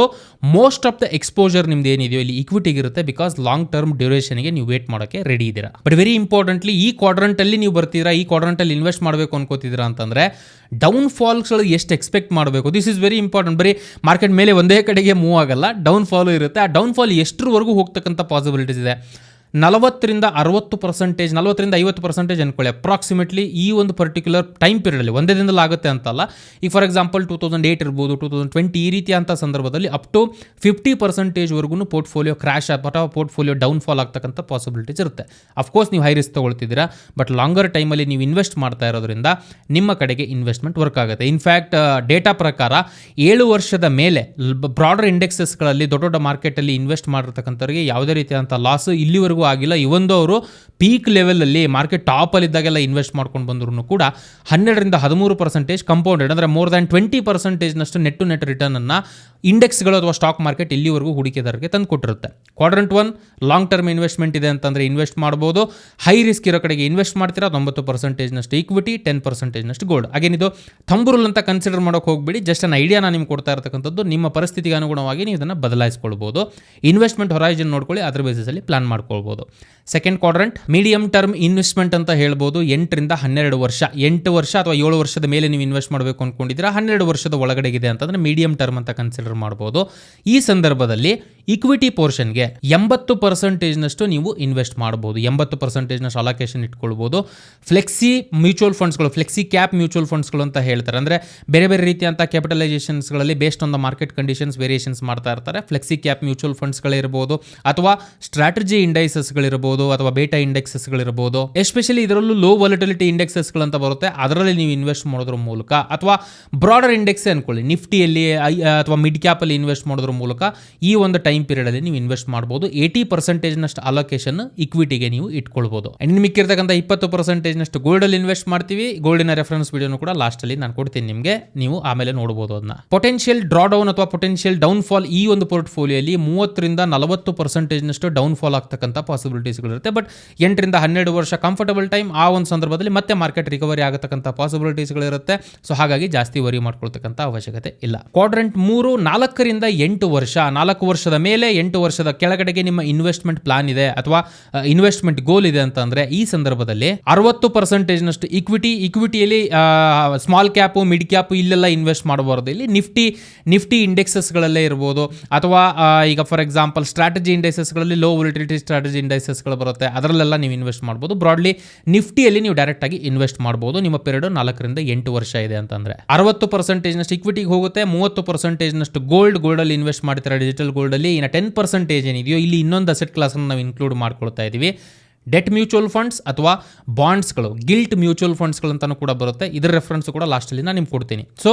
most of the exposure ನಿಮ್ದು ಏನಿದೆಯೋ ಇಲ್ಲಿ ಇಕ್ವಿಟಿಗೆ ಇರುತ್ತೆ ಬಿಕಾಸ್ ಲಾಂಗ್ ಟರ್ಮ್ ಡ್ಯೂರೇಷನ್ಗೆ ನೀವು ವೇಟ್ ಮಾಡೋಕ್ಕೆ ರೆಡಿ ಇದ್ದೀರಾ. ಬಟ್ ವೆರಿ ಇಂಪಾರ್ಟೆಂಟ್ಲಿ ಈ ಕ್ವಾಡ್ರಂಟಲ್ಲಿ ನೀವು ಬರ್ತೀರಾ, ಈ ಕ್ವಾಡ್ರಂಟಲ್ಲಿ ಇನ್ವೆಸ್ಟ್ ಮಾಡಬೇಕು ಅನ್ಕೋತಿದ್ದೀರಾ ಅಂತಂದರೆ ಡೌನ್ ಫಾಲ್ಸ್ಗಳು ಎಷ್ಟು ಎಕ್ಸ್ಪೆಕ್ಟ್ ಮಾಡಬೇಕು? ದಿಸ್ ಇಸ್ ವೆರಿ ಇಂಪಾರ್ಟೆಂಟ್ ಬರೀ ಮಾರ್ಕೆಟ್ ಮೇಲೆ ಒಂದೇ ಕಡೆಗೆ ಮೂವ್ ಆಗಲ್ಲ ಡೌನ್ ಫಾಲು ಇರುತ್ತೆ. ಆ ಡೌನ್ ಫಾಲ್ ಎಷ್ಟರವರೆಗೂ ಹೋಗ್ತಕ್ಕಂಥ ಪಾಸಿಬಿಲಿಟೀಸ್ ಇದೆ? ನಲವತ್ತರಿಂದ ಅರವತ್ತು ಪರ್ಸೆಂಟೇಜ್ ನಲವತ್ತರಿಂದ ಐವತ್ತು ಪರ್ಸೆಂಟೇಜ್ ಅನ್ಕೊಳ್ಳಿ. ಅಪ್ರಾಕ್ಸಿಮೇಟ್ಲಿ ಈ ಒಂದು ಪರ್ಟಿಕ್ಯುಲರ್ ಟೈಮ್ ಪೀರಿಯಡಲ್ಲಿ ಒಂದೇ ದಿನದಲ್ಲಿ ಆಗುತ್ತೆ ಅಂತಲ್ಲ. ಈಗ for example two thousand eight ಇರ್ಬೋದು ಟೂ ತೌಸಂಡ್ ಟ್ವೆಂಟಿ ಈ ರೀತಿಯಂಥ ಸಂದರ್ಭದಲ್ಲಿ ಅಪ್ ಟು ಫಿಫ್ಟಿ ಪರ್ಸೆಂಟೇಜ್ವರೆಗೂ ಪೋರ್ಟ್ಫೋಲಿಯೋ ಕ್ರ್ಯಾಶ್ ಅಥವಾ ಪೋರ್ಟ್ಫೋಲಿಯೋ ಡೌನ್ ಫಾಲ್ ಆಗ್ತಕ್ಕಂಥ ಪಾಸಿಬಿಲಿಟೀಸ್ ಇರುತ್ತೆ. ಅಫ್ಕೋರ್ಸ್ ನೀವು ಹೈ ರಿಸ್ಕ್ ತೊಗೊಳ್ತಿದ್ದೀರಾ ಬಟ್ ಲಾಂಗರ್ ಟೈಮಲ್ಲಿ ನೀವು ಇನ್ವೆಸ್ಟ್ ಮಾಡ್ತಾ ಇರೋದ್ರಿಂದ ನಿಮ್ಮ ಕಡೆಗೆ ಇನ್ವೆಸ್ಟ್ಮೆಂಟ್ ವರ್ಕ್ ಆಗುತ್ತೆ. ಇನ್ಫ್ಯಾಕ್ಟ್ ಡೇಟಾ ಪ್ರಕಾರ ಏಳು ವರ್ಷದ ಮೇಲೆ ಬ್ರಾಡರ್ ಇಂಡೆಕ್ಸಸ್ಗಳಲ್ಲಿ ದೊಡ್ಡ ದೊಡ್ಡ ಮಾರ್ಕೆಟಲ್ಲಿ ಇನ್ವೆಸ್ಟ್ ಮಾಡಿರ್ತಕ್ಕಂಥವ್ರಿಗೆ ಯಾವುದೇ ರೀತಿಯಾದಂಥ ಲಾಸ್ ಇಲ್ಲಿವರೆಗೂ ಆಗಿಲ್ಲ. ಇವೊಂದು ಅವರು ಪೀಕ್ ಲೆವೆಲಲ್ಲಿ ಮಾರ್ಕೆಟ್ ಟಾಪಲ್ಲಿದ್ದಾಗೆಲ್ಲ ಇನ್ವೆಸ್ಟ್ ಮಾಡ್ಕೊಂಡು ಬಂದ್ರು ಕೂಡ ಹನ್ನೆರಡರಿಂದ ಹದಿಮೂರು ಪರ್ಸೆಂಟೇಜ್ ಕಂಪೌಂಡೆಡ್ ಅಂದರೆ ಮೋರ್ ದ್ಯಾನ್ ಟ್ವೆಂಟಿ ಪರ್ಸೆಂಟೇಜ್ನಷ್ಟು ನೆಟ್ ಟು ನೆಟ್ ರಿಟರ್ನನ್ನು ಇಂಡೆಕ್ಸ್ಗಳು ಅಥವಾ ಸ್ಟಾಕ್ ಮಾರ್ಕೆಟ್ ಇಲ್ಲಿವರೆಗೂ ಹೂಡಿಕೆದಾರರಿಗೆ ತಂದು ಕೊಟ್ಟಿರುತ್ತೆ. Quadrant one long term investment ಇದೆ ಅಂತಂದರೆ ಇನ್ವೆಸ್ಟ್ ಮಾಡ್ಬೋದು. ಹೈ ರಿಸ್ಕ್ ಇರೋ ಕಡೆಗೆ ಇನ್ವೆಸ್ಟ್ ಮಾಡ್ತೀರಾ, ತೊಂಬತ್ತು ಪರ್ಸೆಂಟೇಜ್ನಷ್ಟು ಈಕ್ವಿಟಿ ಟೆನ್ ಪರ್ಸೆಂಟೇಜ್ನಷ್ಟು ಗೋಲ್ಡ್ ಇದು ತಂಗೂರುಲ್ ಅಂತ ಕನ್ಸಿಡರ್ ಮಾಡೋಕೆ ಹೋಗಬೇಡಿ. ಜಸ್ಟ್ ಅನ್ ಐಡಿಯಾ ನಾನು ನಿಮ್ಗೆ ಕೊಡ್ತಾ ಇರತಕ್ಕಂಥದ್ದು, ನಿಮ್ಮ ಪರಿಸ್ಥಿತಿಗೆ ಅನುಗುಣವಾಗಿ ನೀವು ಇದನ್ನು ಬದಲಾಯಿಸ್ಕೊಳ್ಬೋದು. ಇನ್ವೆಸ್ಟ್ಮೆಂಟ್ ಹೊರೈಜನ್ ನೋಡ್ಕೊಳ್ಳಿ, ಅದರ ಬೇಸಿಸಲ್ಲಿ ಪ್ಲಾನ್ ಮಾಡ್ಕೊಳ್ಬೋದು. Second quadrant medium term investment ಅಂತ ಹೇಳ್ಬೋದು. ಎಂಟರಿಂದ ಹನ್ನೆರಡು ವರ್ಷ. ಎಂಟು ವರ್ಷ ಅಥವಾ ಏಳು ವರ್ಷದ ಮೇಲೆ ನೀವು ಇನ್ವೆಸ್ಟ್ ಮಾಡಬೇಕು ಅಂದ್ಕೊಂಡಿದ್ದೀರಾ ಹನ್ನೆರಡು ವರ್ಷದ ಒಳಗಡೆಗಿದೆ ಅಂತಂದರೆ ಮೀಡಿಯಂ ಟರ್ಮ್ ಅಂತ ಕನ್ಸಿಡರ್ ಮಾಡ್ಬೋದು. ಈ ಸಂದರ್ಭದಲ್ಲಿ ಇಕ್ವಿಟಿ ಪೋರ್ಷನ್ಗೆ ಎಂಬತ್ತು ಪರ್ಸೆಂಟೇಜ್ನಷ್ಟು ನೀವು ಇನ್ವೆಸ್ಟ್ ಮಾಡ್ಬೋದು. ಎಂಬತ್ತು ಪರ್ಸೆಂಟೇಜ್ನಷ್ಟು ಅಲೋಕೇಶನ್ ಇಟ್ಕೊಳ್ಬೋದು. ಫ್ಲೆಕ್ಸಿ ಮ್ಯೂಚುವಲ್ ಫಂಡ್ಸ್ಗಳು ಫ್ಲೆಕ್ಸಿ ಕ್ಯಾಪ್ ಮ್ಯೂಚುವಲ್ ಫಂಡ್ಸ್ಗಳು ಅಂತ ಹೇಳ್ತಾರೆ. ಅಂದರೆ ಬೇರೆ ಬೇರೆ ರೀತಿಯಂಥ ಕ್ಯಾಪಿಟಲೈಸೇಷನ್ಸ್ಗಳಲ್ಲಿ based on the market conditions variations ಮಾಡ್ತಾ ಇರ್ತಾರೆ. ಫ್ಲೆಕ್ಸಿ ಕ್ಯಾಪ್ ಮ್ಯೂಚುವಲ್ ಫಂಡ್ಸ್ಗಳಿರ್ಬೋದು ಅಥವಾ ಸ್ಟ್ರಾಟಜಿ ಇಂಡೈಸಸ್ಗಳಿರ್ಬೋದು ಅಥವಾ ಬೇಟಾ ಇಂಡೆಕ್ಸಸ್ಗಳಿರ್ಬೋದು ಎಸ್ಪೆಷಲಿ ಇದರಲ್ಲೂ ಲೋ ವಾಲಿಟಿಲಿಟಿ ಇಂಡೆಕ್ಸಸ್ಗಳಂತ ಬರುತ್ತೆ. ಅದರಲ್ಲಿ ನೀವು ಇನ್ವೆಸ್ಟ್ ಮಾಡೋದ್ರ ಮೂಲಕ, ಅಥವಾ ಬ್ರಾಡರ್ ಇಂಡೆಕ್ಸ್ ಅನ್ಕೊಳ್ಳಿ. ನಿಫ್ಟಿಯಲ್ಲಿ ಅಥವಾ ಮಿಡ್ ಕ್ಯಾಪಲ್ಲಿ ಇನ್ವೆಸ್ಟ್ ಮಾಡೋದ್ರ ಮೂಲಕ ಈ ಒಂದು ಟೈಮ್ ಪೀರಿಯಡಲ್ಲಿ ನೀವು ಇನ್ವೆಸ್ಟ್ ಮಾಡ್ಬೋದು. ಏಯ್ಟಿ ಪರ್ಸೆಂಟೇಜ್ನಷ್ಟು ಅಲೋಕೇಶನ್ ಇಕ್ವಿಟಿಗೆ ನೀವು ಇಟ್ಕೊಳ್ಬೋದು. ಅಂಡ್ ಮಿಕ್ಕಿರ್ತಕ್ಕಂಥ ಇಪ್ಪತ್ತು ಪರ್ಸೆಂಟೇಜ್ನಷ್ಟು ಗೋಲ್ಡಲ್ಲಿ ಇನ್ವೆಸ್ಟ್ ಮಾಡ್ತೀವಿ. ಗೋಲ್ಡಿನ ರೆಫರೆನ್ಸ್ ವಿಡಿಯೋನು ಕೂಡ ಲಾಸ್ಟಲ್ಲಿ ನಾನು ಕೊಡ್ತೀನಿ ನಿಮಗೆ. ನೀವು ಆಮೇಲೆ ನೋಡ್ಬೋದು ಅದನ್ನ ಪೊಟೆನ್ಷಿಯಲ್ ಡ್ರಾ ಡೌನ್ ಅಥವಾ ಪೊಟೆನ್ಷಿಯಲ್ ಡೌನ್ ಫಾಲ್ ಈ ಒಂದು ಪೋರ್ಟ್ಫೋಲಿಯೋಲಿ ಮೂವತ್ತರಿಂದ ನಲವತ್ತು ಪರ್ಸೆಂಟೇಜ್ನಷ್ಟು ಡೌನ್ ಫಾಲ್ ಆಗ್ತಕ್ಕಂಥ ಪಾಸಿಬಿಲಿಟೀಸ್ಗಳಿರುತ್ತೆ ಬಟ್ ಎಂಟರಿಂದ ಹನ್ನೆರಡು ವರ್ಷ ಕಂಫರ್ಟಬಲ್ ಟೈಮ್ ಆ ಒಂದು ಸಂದರ್ಭದಲ್ಲಿ ಮತ್ತೆ ಮಾರ್ಕೆಟ್ ರಿಕವರಿ ಆಗತಕ್ಕಂಥ ಪಾಸಿಬಿಲಿಟೀಸ್ಗಳಿರುತ್ತೆ ಸೊ ಹಾಗಾಗಿ ಜಾಸ್ತಿ ವರಿ ಮಾಡ್ಕೊಳ್ತಕ್ಕಂಥ ಅವಶ್ಯಕತೆ ಇಲ್ಲ. ಕ್ವಾಡ್ರೆಂಟ್ ಮೂರು ನಾಲ್ಕರಿಂದ ಎಂಟು ವರ್ಷ, ನಾಲ್ಕು ವರ್ಷದ ಮೇಲೆ ಎಂಟು ವರ್ಷದ ಕೆಳಗಡೆಗೆ ನಿಮ್ಮ ಇನ್ವೆಸ್ಟ್ಮೆಂಟ್ ಪ್ಲಾನ್ ಇದೆ ಅಥವಾ ಇನ್ವೆಸ್ಟ್ಮೆಂಟ್ ಗೋಲ್ ಇದೆ ಅಂತಂದ್ರೆ ಈ ಸಂದರ್ಭದಲ್ಲಿ ಅರವತ್ತು ಪರ್ಸೆಂಟೇಜ್ನಷ್ಟು ಇಕ್ವಿಟಿ, ಇಕ್ವಿಟಿಯಲ್ಲಿ ಸ್ಮಾಲ್ ಕ್ಯಾಪು, ಮಿಡ್ ಕ್ಯಾಪು ಇಲ್ಲೆಲ್ಲ ಇನ್ವೆಸ್ಟ್ ಮಾಡಬಾರ್ದು. ಇಲ್ಲಿ ನಿಫ್ಟಿ ನಿಫ್ಟಿ ಇಂಡೆಕ್ಸಸ್ಗಳಲ್ಲೇ ಇರ್ಬೋದು. ಅಥವಾ ಈಗ ಫಾರ್ ಎಕ್ಸಾಂಪಲ್ ಸ್ಟ್ರಾಟಜಿ ಇಂಡೈಸಸ್ಗಳಲ್ಲಿ ಲೋ ವೊಲಿಟಿಲಿಟಿ ಸ್ಟ್ರಾಟಜಿ ಇಂಡೆಕ್ಸಸ್ಗಳು ಬರುತ್ತೆ. ಅದರಲ್ಲೆಲ್ಲ ನೀವು ಇನ್ವೆಸ್ಟ್ ಮಾಡ್ಬೋದು. ಬ್ರಾಡ್ಲಿ ನಿಫ್ಟಿಯಲ್ಲಿ ನೀವು ಡೈರೆಕ್ಟ್ ಆಗಿ ಇನ್ವೆಸ್ಟ್ ಮಾಡ್ಬೋದು. ನಿಮ್ಮ ಪೀರಿಯಡ್ ನಾಲ್ಕರಿಂದ ಎಂಟು ವರ್ಷ ಇದೆ ಅಂತಂದ್ರೆ. ಅರವತ್ತು ಪರ್ಸೆಂಟೇಜ್ನಷ್ಟು ಇಕ್ವಿಟಿಗೆ ಹೋಗುತ್ತೆ. ಮೂವತ್ತು ಪರ್ಸೆಂಟೇಜ್ನಷ್ಟು ಗೋಲ್ಡ್, ಗೋಲ್ಡಲ್ಲಿ ಇನ್ವೆಸ್ಟ್ ಮಾಡ್ತಾರೆ? ಡಿಜಿಟಲ್ ಗೋಲ್ಡಲ್ಲಿ ಇನ್ನು ಟೆನ್ ಪರ್ಸೆಂಟೇಜ್ ಏನಿದೆಯೋ ಇಲ್ಲಿ ಇನ್ನೊಂದು ಅಸೆಟ್ ಕ್ಲಾಸನ್ನು ನಾವು ಇನ್ಕ್ಲೂಡ್ ಮಾಡ್ಕೊಳ್ತಾ ಇದ್ದೀವಿ ಡೆಟ್ ಮ್ಯೂಚುವಲ್ ಫಂಡ್ಸ್ ಅಥವಾ ಬಾಂಡ್ಸ್ಗಳು, ಗಿಲ್ಟ್ ಮ್ಯೂಚುವಲ್ ಫಂಡ್ಸ್ಗಳಂತಲೂ ಕೂಡ ಬರುತ್ತೆ. ಇದರ ರೆಫರೆನ್ಸ್ ಕೂಡ ಲಾಸ್ಟಲ್ಲಿ ನಾನು ನಿಮ್ಗೆ ಕೊಡ್ತೀನಿ. ಸೊ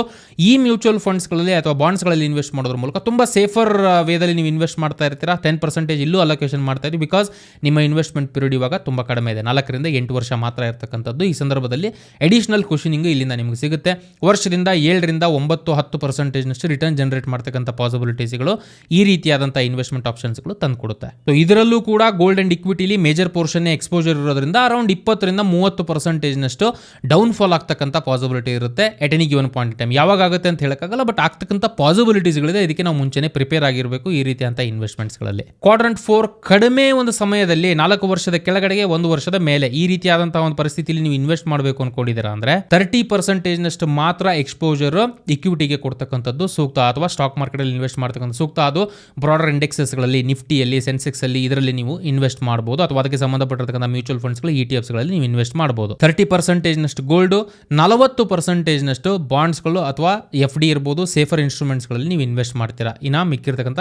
ಈ ಮ್ಯೂಚುವಲ್ ಫಂಡ್ಸ್ಗಳಲ್ಲಿ ಅಥವಾ ಬಾಂಡ್ಸ್ಗಳಲ್ಲಿ ಇನ್ವೆಸ್ಟ್ ಮಾಡೋದ್ರ ಮೂಲಕ ತುಂಬ ಸೇಫರ್ ವೇದಲ್ಲಿ ನೀವು ಇನ್ವೆಸ್ಟ್ ಮಾಡ್ತಾ ಇರ್ತೀರಾ. ಟೆನ್ ಪರ್ಸೆಂಟೇಜ್ ಇಲ್ಲೂ ಅಲೋಕೇಶನ್ ಮಾಡ್ತಾ ಇದ್ದೀವಿ ಬಿಕಾಸ್ ನಿಮ್ಮ ಇನ್ವೆಸ್ಟ್ಮೆಂಟ್ ಪೀರಿಯಡ್ ಇವಾಗ ತುಂಬ ಕಡಿಮೆ ಇದೆ. ನಾಲ್ಕರಿಂದ ಎಂಟು ವರ್ಷ ಮಾತ್ರ ಇರ್ತಕ್ಕಂಥದ್ದು. ಈ ಸಂದರ್ಭದಲ್ಲಿ ಅಡಿಷನಲ್ ಕ್ವಶನಿಂಗ್ ಇಲ್ಲಿಂದ ನಿಮಗೆ ಸಿಗುತ್ತೆ. ವರ್ಷದಿಂದ ಏಳರಿಂದ ಒಂಬತ್ತು, ಹತ್ತು ಪರ್ಸೆಂಟೇಜ್ನಷ್ಟು ರಿಟರ್ನ್ ಜನರೇಟ್ ಮಾಡ್ತಕ್ಕಂಥ ಪಾಸಿಬಿಲಿಟೀಸ್ಗಳು ಈ ರೀತಿಯಾದಂಥ ಇನ್ವೆಸ್ಟ್ಮೆಂಟ್ ಆಪ್ಷನ್ಸ್ಗಳು ತಂದುಕೊಡುತ್ತೆ. ಸೊ ಇದರಲ್ಲೂ ಕೂಡ ಗೋಲ್ಡ್ ಆ್ಯಂಡ್ ಇಕ್ವಿಟಿಲಿ ಮೇಜರ್ ಪೋರ್ಷನ್ ಎಕ್ಸ್ಪೋಜರ್ ಇರೋದ್ರಿಂದ ಅರೌಂಡ್ ಇಪ್ಪತ್ತರಿಂದ ಮೂವತ್ತು ಪರ್ಸೆಂಟೇಜ್ನಷ್ಟು ಡೌನ್ ಫಾಲ್ ಆಗ್ತಕ್ಕಂಥ ಪಾಸಿಬಿಲಿಟಿ ಇರುತ್ತೆ at any given point time ಯಾವಾಗ ಆಗುತ್ತೆ ಅಂತ ಹೇಳೋಕ್ಕಾಗಲ್ಲ ಬಟ್ ಆಗ್ತಕ್ಕಂಥ ಪಾಸಿಬಿಲಿಟೀಸ್ಗಳಿದೆ ಇದಕ್ಕೆ ನಾವು ಮುಂಚೆನೆ ಪ್ರಿಪೇರ್ ಆಗಿರಬೇಕು ಈ ರೀತಿಯಂಥ ಇನ್ವೆಸ್ಟ್ಮೆಂಟ್ಸ್ಗಳಲ್ಲಿ ಕ್ವಾಡ್ರಂಟ್ ಫೋರ್ ಕಡಿಮೆ ಒಂದು ಸಮಯದಲ್ಲಿ ನಾಲ್ಕು ವರ್ಷದ ಕೆಳಗಡೆಗೆ ಒಂದು ವರ್ಷದ ಮೇಲೆ ಈ ರೀತಿಯಾದಂತಹ ಒಂದು ಪರಿಸ್ಥಿತಿಯಲ್ಲಿ ನೀವು ಇನ್ವೆಸ್ಟ್ ಮಾಡಬೇಕು ಅನ್ಕೊಂಡಿದ್ದೀರಾ ಅಂದ್ರೆ ತರ್ಟಿ ಪರ್ಸೆಂಟೇಜ್ನಷ್ಟು ಮಾತ್ರ ಎಕ್ಸ್ಪೋಜರ್ ಇಕ್ವಿಟಿಗೆ ಕೊಡ್ತಕ್ಕಂಥದ್ದು ಸೂಕ್ತ. ಅಥವಾ ಸ್ಟಾಕ್ ಮಾರ್ಕೆಟಲ್ಲಿ ಇನ್ವೆಸ್ಟ್ ಮಾಡ್ತಕ್ಕಂಥ ಸೂಕ್ತ. ಅದು ಬ್ರಾಡರ್ ಇಂಡೆಕ್ಸಸ್ಗಳಲ್ಲಿ ನಿಫ್ಟಿಯಲ್ಲಿ ಸೆನ್ಸೆಕ್ಸ್ ಅಲ್ಲಿ ಇದರಲ್ಲಿ ನೀವು ಇನ್ವೆಸ್ಟ್ ಮಾಡಬಹುದು ಅಥವಾ ಅದಕ್ಕೆ ಸಂಬಂಧಪಟ್ಟಿರ್ತಕ್ಕಂಥ ಮ್ಯೂಚುವಲ್ ಫಂಡ್ಸ್ಗಳು ಇ ಟಿ ಎಫ್ಸ್ಗಳಲ್ಲಿ ನೀವು ಇನ್ವೆಸ್ಟ್ ಮಾಡಬಹುದು ತರ್ಟಿ ಪರ್ಸೆಂಟೇಜ್ನಷ್ಟು ಗೋಲ್ಡ್ ನಲವತ್ತು ಪರ್ಸೆಂಟೇಜ್ನಷ್ಟು ಬಾಂಡ್ಸ್ಗಳು ಅಥವಾ ಎಫ್ ಡಿ ಇರ್ಬೋದು ಸೇಫರ್ ಇನ್ಸ್ಟ್ರೂಮೆಂಟ್ಸ್ಗಳಲ್ಲಿ ನೀವು ಇನ್ವೆಸ್ಟ್ ಮಾಡ್ತೀರಾ. ಇನ್ನ ಮಿಕ್ಕಿರ್ತಕ್ಕಂಥ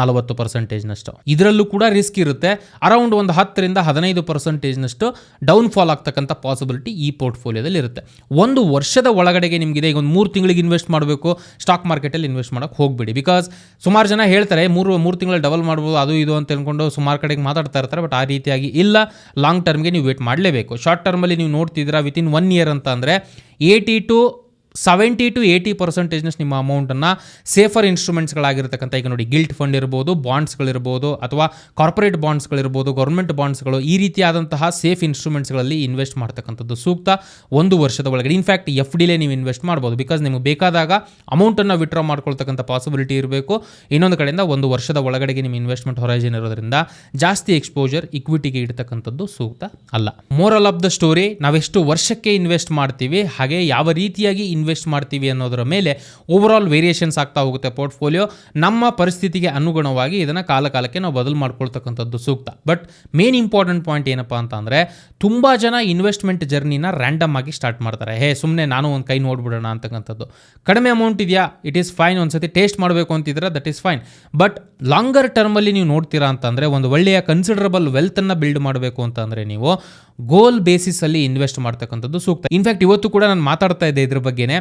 ನಲವತ್ತು ಪರ್ಸೆಂಟೇಜ್ನಷ್ಟು ಇದರಲ್ಲೂ ಕೂಡ ರಿಸ್ಕ್ ಇರುತ್ತೆ. ಅರೌಂಡ್ ಒಂದು ಹತ್ತರಿಂದ ಹದಿನೈದು ಪರ್ಸೆಂಟೇಜ್ನಷ್ಟು ಡೌನ್ ಫಾಲ್ ಆಗ್ತಕ್ಕಂಥ ಪಾಸಿಬಿಲಿಟಿ ಈ ಪೋರ್ಟ್ಫೋಲಿಯೋದಲ್ಲಿ ಇರುತ್ತೆ. ಒಂದು ವರ್ಷದ ಒಳಗಡೆಗೆ ನಿಮಗಿದೆ ಈಗ ಒಂದು ಮೂರು ತಿಂಗಳಿಗೆ ಇನ್ವೆಸ್ಟ್ ಮಾಡಬೇಕು. ಸ್ಟಾಕ್ ಮಾರ್ಕೆಟಲ್ಲಿ ಇನ್ವೆಸ್ಟ್ ಮಾಡೋಕೆ ಹೋಗಬೇಡಿ. ಬಿಕಾಸ್ ಸುಮಾರು ಜನ ಹೇಳ್ತಾರೆ, ಮೂರು ಮೂರು ತಿಂಗಳು ಡಬಲ್ ಮಾಡ್ಬೋದು, ಅದು, ಇದು ಅಂತ ಹೇಳ್ಕೊಂಡು ಸುಮಾರು ಕಡೆಗೆ ಮಾತಾಡ್ತಾ ಇರ್ತಾರೆ ಬಟ್ ಆ ರೀತಿಯಾಗಿ ಇಲ್ಲ. ಲಾಂಗ್ ಟರ್ಮ್ಗೆ ನೀವು ವೇಟ್ ಮಾಡಲೇಬೇಕು. ಶಾರ್ಟ್ ಟರ್ಮಲ್ಲಿ ನೀವು ನೋಡ್ತಿದ್ದೀರಾ ವಿತಿನ್ ಒನ್ ಇಯರ್ ಅಂತ ಅಂದರೆ eighty to seventy to eighty ಪರ್ಸೆಂಟೇಜ್ನಸ್ ನಿಮ್ಮ ಅಮೌಂಟನ್ನು ಸೇಫರ್ ಇನ್ಸ್ಟ್ರೂಮೆಂಟ್ಸ್ಗಳಾಗಿರ್ತಕ್ಕಂಥ ಈಗ ನೋಡಿ ಗಿಲ್ಟ್ ಫಂಡ್ ಇರ್ಬೋದು ಬಾಂಡ್ಸ್ಗಳಿರ್ಬೋದು ಅಥವಾ ಕಾರ್ಪೊರೇಟ್ ಬಾಂಡ್ಸ್ಗಳಿರ್ಬೋದು ಗೌರ್ಮೆಂಟ್ ಬಾಂಡ್ಸ್ಗಳು ಈ ರೀತಿಯಾದಂತಹ ಸೇಫ್ ಇನ್ಸ್ಟ್ರೂಮೆಂಟ್ಸ್ಗಳಲ್ಲಿ ಇನ್ವೆಸ್ಟ್ ಮಾಡ್ತಕ್ಕಂಥದ್ದು ಸೂಕ್ತ ಒಂದು ವರ್ಷದ ಒಳಗಡೆ. ಇನ್ಫ್ಯಾಕ್ಟ್ ಎಫ್ ಡಿಲೇ ನೀವು ಇನ್ವೆಸ್ಟ್ ಮಾಡ್ಬೋದು. ಬಿಕಾಸ್ ನಿಮಗೆ ಬೇಕಾದಾಗ ಅಮೌಂಟನ್ನು ವಿಡ್ರಾ ಮಾಡ್ಕೊಳ್ತಕ್ಕಂಥ ಪಾಸಿಬಿಲಿಟಿ ಇರಬೇಕು. ಇನ್ನೊಂದು ಕಡೆಯಿಂದ ಒಂದು ವರ್ಷದ ಒಳಗಡೆಗೆ ನಿಮ್ಮ ಇನ್ವೆಸ್ಟ್ಮೆಂಟ್ ಹೊರೈಜನ್ ಇರೋದ್ರಿಂದ ಜಾಸ್ತಿ ಎಕ್ಸ್ಪೋಜರ್ ಇಕ್ವಿಟಿಗೆ ಇಡ್ತಕ್ಕಂಥದ್ದು ಸೂಕ್ತ ಅಲ್ಲ. ಮೋರಲ್ ಆಫ್ ದ ಸ್ಟೋರಿ ನಾವೆಷ್ಟು ವರ್ಷಕ್ಕೆ ಇನ್ವೆಸ್ಟ್ ಮಾಡ್ತೀವಿ, ಹಾಗೆ ಯಾವ ರೀತಿಯಾಗಿ ಇನ್ವೆಸ್ಟ್ ಮಾಡ್ತೀವಿ ಅನ್ನೋದರ ಮೇಲೆ ಓವರ್ ಆಲ್ ವೇರಿಯೇಷನ್ಸ್ ಆಗ್ತಾ ಹೋಗುತ್ತೆ ಪೋರ್ಟ್ಫೋಲಿಯೋ ನಮ್ಮ ಪರಿಸ್ಥಿತಿಗೆ ಅನುಗುಣವಾಗಿ ಇದನ್ನು ಕಾಲ ಕಾಲಕ್ಕೆ ನಾವು ಬದಲು ಮಾಡ್ಕೊಳ್ತಕ್ಕಂಥದ್ದು ಸೂಕ್ತ. ಬಟ್ ಮೇನ್ ಇಂಪಾರ್ಟೆಂಟ್ ಪಾಯಿಂಟ್ ಏನಪ್ಪ ಅಂತ ಅಂದರೆ ತುಂಬ ಜನ ಇನ್ವೆಸ್ಟ್ಮೆಂಟ್ ಜರ್ನಿನ ರ್ಯಾಂಡಮ್ ಆಗಿ ಸ್ಟಾರ್ಟ್ ಮಾಡ್ತಾರೆ. ಹೇ ಸುಮ್ಮನೆ ನಾನು ಒಂದು ಕೈ ನೋಡ್ಬಿಡೋಣ ಅಂತಕ್ಕಂಥದ್ದು. ಕಡಿಮೆ ಅಮೌಂಟ್ ಇದೆಯಾ? ಇಟ್ ಈಸ್ ಫೈನ್ ಒಂದ್ಸತಿ ಟೇಸ್ಟ್ ಮಾಡಬೇಕು ಅಂತಿದ್ರೆ that is fine but longer ಟರ್ಮಲ್ಲಿ ನೀವು ನೋಡ್ತೀರಾ ಅಂತಂದರೆ, ಒಂದು ಒಳ್ಳೆಯ ಕನ್ಸಿಡರಬಲ್ ವೆಲ್ತನ್ನು ಬಿಲ್ಡ್ ಮಾಡಬೇಕು ಅಂತಂದರೆ ನೀವು ಗೋಲ್ ಬೇಸಿಸಲ್ಲಿ ಇನ್ವೆಸ್ಟ್ ಮಾಡ್ತಕ್ಕಂಥದ್ದು ಸೂಕ್ತ. ಇನ್ಫ್ಯಾಕ್ಟ್ ಇವತ್ತು ಕೂಡ ನಾನು ಮಾತಾಡ್ತಾ ಇದ್ದೆ ಇದ್ರ ಬಗ್ಗೆನೇ.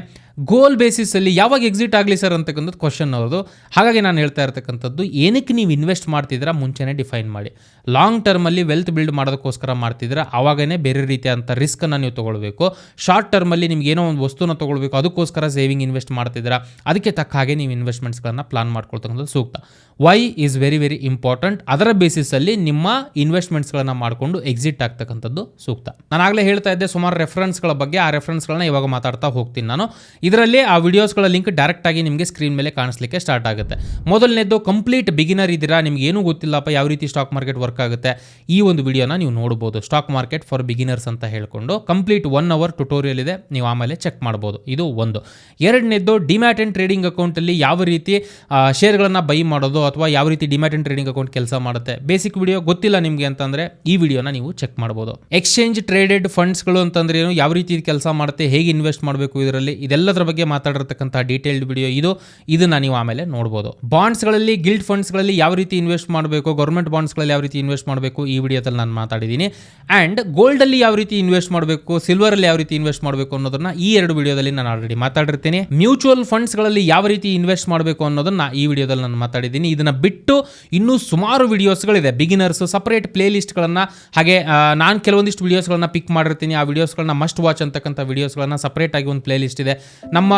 ಗೋಲ್ ಬೇಸಿಸಲ್ಲಿ ಯಾವಾಗ ಎಕ್ಸಿಟ್ ಆಗಲಿ ಸರ್ ಅಂತಕ್ಕಂಥದ್ದು ಕ್ವಶನ್ ಅವ್ರದ್ದು ಹಾಗಾಗಿ ನಾನು ಹೇಳ್ತಾ ಇರ್ತಕ್ಕಂಥದ್ದು, ಏನಕ್ಕೆ ನೀವು ಇನ್ವೆಸ್ಟ್ ಮಾಡ್ತಿದ್ದೀರಾ ಮುಂಚೆನೇ ಡಿಫೈನ್ ಮಾಡಿ. ಲಾಂಗ್ ಟರ್ಮಲ್ಲಿ ವೆಲ್ತ್ ಬಿಲ್ಡ್ ಮಾಡೋದಕ್ಕೋಸ್ಕರ ಮಾಡ್ತಿದ್ರೆ ಆವಾಗನೇ ಬೇರೆ ರೀತಿಯಾದಂಥ ರಿಸ್ಕನ್ನು ನೀವು ತೊಗೊಳ್ಬೇಕು. ಶಾರ್ಟ್ ಟರ್ಮಲ್ಲಿ ನಿಮ್ಗೆ ಏನೋ ಒಂದು ವಸ್ತುನ ತೊಗೊಳ್ಬೇಕು, ಅದಕ್ಕೋಸ್ಕರ ಸೇವಿಂಗ್ ಇನ್ವೆಸ್ಟ್ ಮಾಡ್ತಿದ್ದೀರಾ, ಅದಕ್ಕೆ ತಕ್ಕ ಹಾಗೆ ನೀವು ಇನ್ವೆಸ್ಟ್ಮೆಂಟ್ಸ್ಗಳನ್ನು ಪ್ಲಾನ್ ಮಾಡ್ಕೊಳ್ತಕ್ಕಂಥದ್ದು ಸೂಕ್ತ. Why is very very important ಅದರ ಬೇಸಿಸಲ್ಲಿ ನಿಮ್ಮ ಇನ್ವೆಸ್ಟ್ಮೆಂಟ್ಸ್ಗಳನ್ನು ಮಾಡಿಕೊಂಡು ಎಕ್ಸಿಟ್ ಆಗ್ತಕ್ಕಂಥದ್ದು ಸೂಕ್ತ. ನಾನು ಆಗಲೇ ಹೇಳ್ತಾ ಇದ್ದೆ ಸುಮಾರು ರೆಫರೆನ್ಸ್ಗಳ ಬಗ್ಗೆ, ಆ ರೆಫರೆನ್ಸ್ಗಳನ್ನ ಇವಾಗ ಮಾತಾಡ್ತಾ ಹೋಗ್ತೀನಿ ನಾನು. ಇದರಲ್ಲಿ ಆ ವಿಡಿಯೋಸ್ಗಳ ಲಿಂಕ್ ಡೈರೆಕ್ಟಾಗಿ ನಿಮಗೆ ಸ್ಕ್ರೀನ್ ಮೇಲೆ ಕಾಣಿಸ್ಲಿಕ್ಕೆ ಸ್ಟಾರ್ಟ್ ಆಗುತ್ತೆ. ಮೊದಲನೇದು ಕಂಪ್ಲೀಟ್ ಬಿಗಿನರ್ ಇದ್ದೀರಾ, ನಿಮ್ಗೆ ಏನೂ ಗೊತ್ತಿಲ್ಲಪ್ಪ, ಯಾವ ರೀತಿ ಸ್ಟಾಕ್ ಮಾರ್ಕೆಟ್ ವರ್ಕ್ ಆಗುತ್ತೆ ಈ ಒಂದು ವಿಡಿಯೋನ ನೀವು ನೋಡ್ಬೋದು. ಸ್ಟಾಕ್ ಮಾರ್ಕೆಟ್ ಫಾರ್ ಬಿಗಿನರ್ಸ್ ಅಂತ ಹೇಳ್ಕೊಂಡು ಕಂಪ್ಲೀಟ್ ಒನ್ ಅವರ್ ಟ್ಯುಟೋರಿಯಲ್ ಇದೆ. ನೀವು ಆಮೇಲೆ ಚೆಕ್ ಮಾಡ್ಬೋದು. ಇದು ಒಂದು. ಎರಡನೇದು ಡಿಮ್ಯಾಟ್ ಆ್ಯಂಡ್ ಟ್ರೇಡಿಂಗ್ ಅಕೌಂಟಲ್ಲಿ ಯಾವ ರೀತಿ ಶೇರ್ಗಳನ್ನು ಬೈ ಮಾಡೋದು ಅಥವಾ ಯಾವ ರೀತಿ ಡಿಮ್ಯಾಟ್ ಆ್ಯಂಡ್ ಟ್ರೇಡಿಂಗ್ ಅಕೌಂಟ್ ಕೆಲಸ ಮಾಡುತ್ತೆ. ಬೇಸಿಕ್ ವಿಡಿಯೋ ಗೊತ್ತಿಲ್ಲ ನಿಮಗೆ ಅಂತಂದರೆ ಈ ವಿಡಿಯೋನ ನೀವು ಚೆಕ್ ಮಾಡ್ಬೋದು. ಎಕ್ಸ್ಚೇಂಜ್ ಟ್ರೇಡೆಡ್ ಫಂಡ್ಸ್ಗಳು ಅಂತಂದ್ರೆ ಏನು? ಯಾವ ರೀತಿ ಕೆಲಸ ಮಾಡುತ್ತೆ? ಹೇಗೆ ಇನ್ವೆಸ್ಟ್ ಮಾಡಬೇಕು ಇದರಲ್ಲಿ? ಇದೆಲ್ಲದರ ಬಗ್ಗೆ ಮಾತಾಡಿರ್ತಕ್ಕಂಥ ಡೀಟೇಲ್ಡ್ ವಿಡಿಯೋ ಇದು. ಇದನ್ನ ನೀವು ಆಮೇಲೆ ನೋಡ್ಬೋದು. ಬಾಂಡ್ಸ್ಗಳಲ್ಲಿ ಗಿಲ್ಡ್ ಫಂಡ್ಸ್ಗಳಲ್ಲಿ ಯಾವ ರೀತಿ ಇನ್ವೆಸ್ಟ್ ಮಾಡಬೇಕು? ಗೌರ್ಮೆಂಟ್ ಬಾಂಡ್ಸ್ಗಳಲ್ಲಿ ಯಾವ ರೀತಿ ಇನ್ವೆಸ್ಟ್ ಮಾಡಬೇಕು ಈ ವಿಡಿಯೋದಲ್ಲಿ ನಾನು ಮಾತಾಡಿದ್ದೀನಿ. ಆ್ಯಂಡ್ ಗೋಲ್ಡಲ್ಲಿ ಯಾವ ರೀತಿ ಇನ್ವೆಸ್ಟ್ ಮಾಡಬೇಕು ಸಿಲ್ವರಲ್ಲಿ ಯಾವ ರೀತಿ ಇನ್ವೆಸ್ಟ್ ಮಾಡಬೇಕು ಅನ್ನೋದನ್ನ ಈ ಎರಡು ವಿಡಿಯೋದಲ್ಲಿ ನಾನು ಆಲ್ರೆಡಿ ಮಾತಾಡಿರ್ತೀನಿ. ಮ್ಯೂಚುವಲ್ ಫಂಡ್ಸ್ಗಳಲ್ಲಿ ಯಾವ ರೀತಿ ಇನ್ವೆಸ್ಟ್ ಮಾಡಬೇಕು ಅನ್ನೋದನ್ನ ಈ ವಿಡಿಯೋದಲ್ಲಿ ನಾನು ಮಾತಾಡಿದ್ದೀನಿ. ಇದನ್ನು ಬಿಟ್ಟು ಇನ್ನೂ ಸುಮಾರು ವಿಡಿಯೋಸ್ಗಳಿದೆ. ಬಿಗಿನರ್ಸ್ ಸಪರೇಟ್ ಪ್ಲೇ ಲಿಸ್ಟ್ಗಳನ್ನು ಹಾಗೆ ನಾನು ಕೆಲವೊಂದಿಷ್ಟು ವಿಡಿಯೋಸ್ಗಳನ್ನ ಪಿಕ್ ಮಾಡಿರ್ತೀನಿ. ಆ ವಿಡಿಯೋಸ್ಗಳನ್ನ ಮಸ್ಟ್ ವಾಚ್ ಅಂತಕ್ಕಂಥ ವಿಡಿಯೋಸ್ಗಳನ್ನ ಸಪ್ರೇಟ್ ಆಗಿ ಒಂದು ಪ್ಲೇ ಲಿಸ್ಟ್ ಇದೆ. ನಮ್ಮ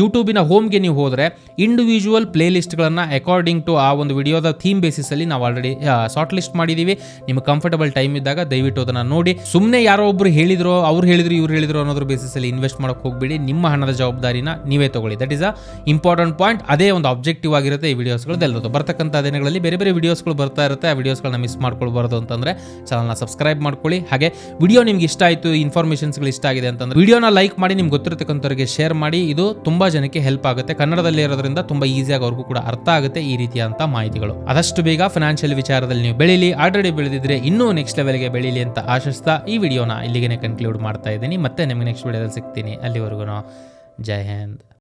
ಯೂಟ್ಯೂಬಿನ ಹೋಮ್ಗೆ ನೀವು ಹೋದರೆ ಇಂಡಿವಿಜುವಲ್ ಪ್ಲೇ ಲಿಸ್ಟ್ಗಳನ್ನು ಅಕಾರ್ಡಿಂಗ್ ಟು ಆ ಒಂದು ವಿಡಿಯೋದ ಥೀಮ್ ಬೇಸಿಸಲ್ಲಿ ನಾವು ಆಲ್ರೆಡಿ ಶಾರ್ಟ್ ಲಿಸ್ಟ್ ಮಾಡಿದ್ದೀವಿ ನಿಮ್ಗೆ ಕಂಫರ್ಟಬಲ್ ಟೈಮ್ ಇದ್ದಾಗ ದಯವಿಟ್ಟು ಅದನ್ನು ನೋಡಿ. ಸುಮ್ಮನೆ ಯಾರೋ ಒಬ್ರು ಹೇಳಿದ್ರು, ಅವ್ರು ಹೇಳಿದ್ರು, ಇವ್ರು ಹೇಳಿದ್ರು ಅನ್ನೋದ್ರ ಬೇಸಿಸಲ್ಲಿ ಇನ್ವೆಸ್ಟ್ ಮಾಡೋಕೆ ಹೋಗ್ಬೇಡಿ. ನಿಮ್ಮ ಹಣದ ಜವಾಬ್ದಾರಿನ ನೀವೇ ತಗೊಳ್ಳಿ. That is a important point ಅದೇ ಒಂದು ಆಬ್ಜೆಕ್ಟಿವ್ ಆಗಿರುತ್ತೆ ಈ ವಿಡಿಯೋಸ್ಗಳದ್ದೆಲ್ಲದು ಬರ್ತಕ್ಕಂಥ ದಿನಗಳಲ್ಲಿ ಬೇರೆ ಬೇರೆ ವಿಡಿಯೋಸ್ಗಳು ಬರ್ತಾ ಇರುತ್ತೆ. ಆ ವಿಡಿಯೋಸ್ಗಳನ್ನ ಮಿಸ್ ಮಾಡ್ಕೊಳ್ಬಾರ್ದು ಅಂತಂದರೆ ಚಾನಲ್ನ ಸಬ್ಸ್ಕ್ರೈಬ್ ಮಾಡ್ಕೊಳ್ಳಿ. ಹಾಗೆ ವಿಡಿಯೋ ನಿಮ್ಗೆ ಇಷ್ಟ ಆಯಿತು ಇನ್ಫಾರ್ಮೇಷನ್ಸ್ಗಳು ಇಷ್ಟ ಆಗಿದೆ ಅಂತಂದ್ರೆ ವಿಡಿಯೋನ ಲೈಕ್ ಮಾಡಿ, ನಿಮ್ಗೆ ಗೊತ್ತಿರತಕ್ಕಂಥವ್ರಿಗೆ ಶೇರ್ ಮಾಡಿ. ಇದು ತುಂಬ ಜನಕ್ಕೆ ಹೆಲ್ಪ್ ಆಗುತ್ತೆ. ಕನ್ನಡದಲ್ಲಿ ಇರೋದ್ರಿಂದ ತುಂಬ ಈಸಿಯಾಗಿ ಅವ್ರಿಗೂ ಕೂಡ ಅರ್ಥ ಆಗುತ್ತೆ ಈ ರೀತಿಯಾದಂಥ ಮಾಹಿತಿಗಳು. ಅದಷ್ಟು ಬೇಗ ಫಿನಾನ್ಷಿಯಲ್ ವಿಚಾರದಲ್ಲಿ ನೀವು ಬೆಳೀಲಿ. ಆಲ್ರೆಡಿ ಬೆಳೆದಿದ್ರೆ ಇನ್ನೂ ನೆಕ್ಸ್ಟ್ ಲೆವೆಲ್ಗೆ ಬೆಳೀಲಿ ಅಂತ ಆಶಿಸ್ತಾ ಈ ವಿಡಿಯೋನ ಇಲ್ಲಿಗೆ ಕನ್ಕ್ಲೂಡ್ ಮಾಡ್ತಾ ಇದ್ದೀನಿ. ಮತ್ತೆ ನಿಮಗೆ ನೆಕ್ಸ್ಟ್ ವಿಡಿಯೋದಲ್ಲಿ ಸಿಗ್ತೀನಿ. ಅಲ್ಲಿವರೆಗೂ ಜೈ ಹಿಂದ್.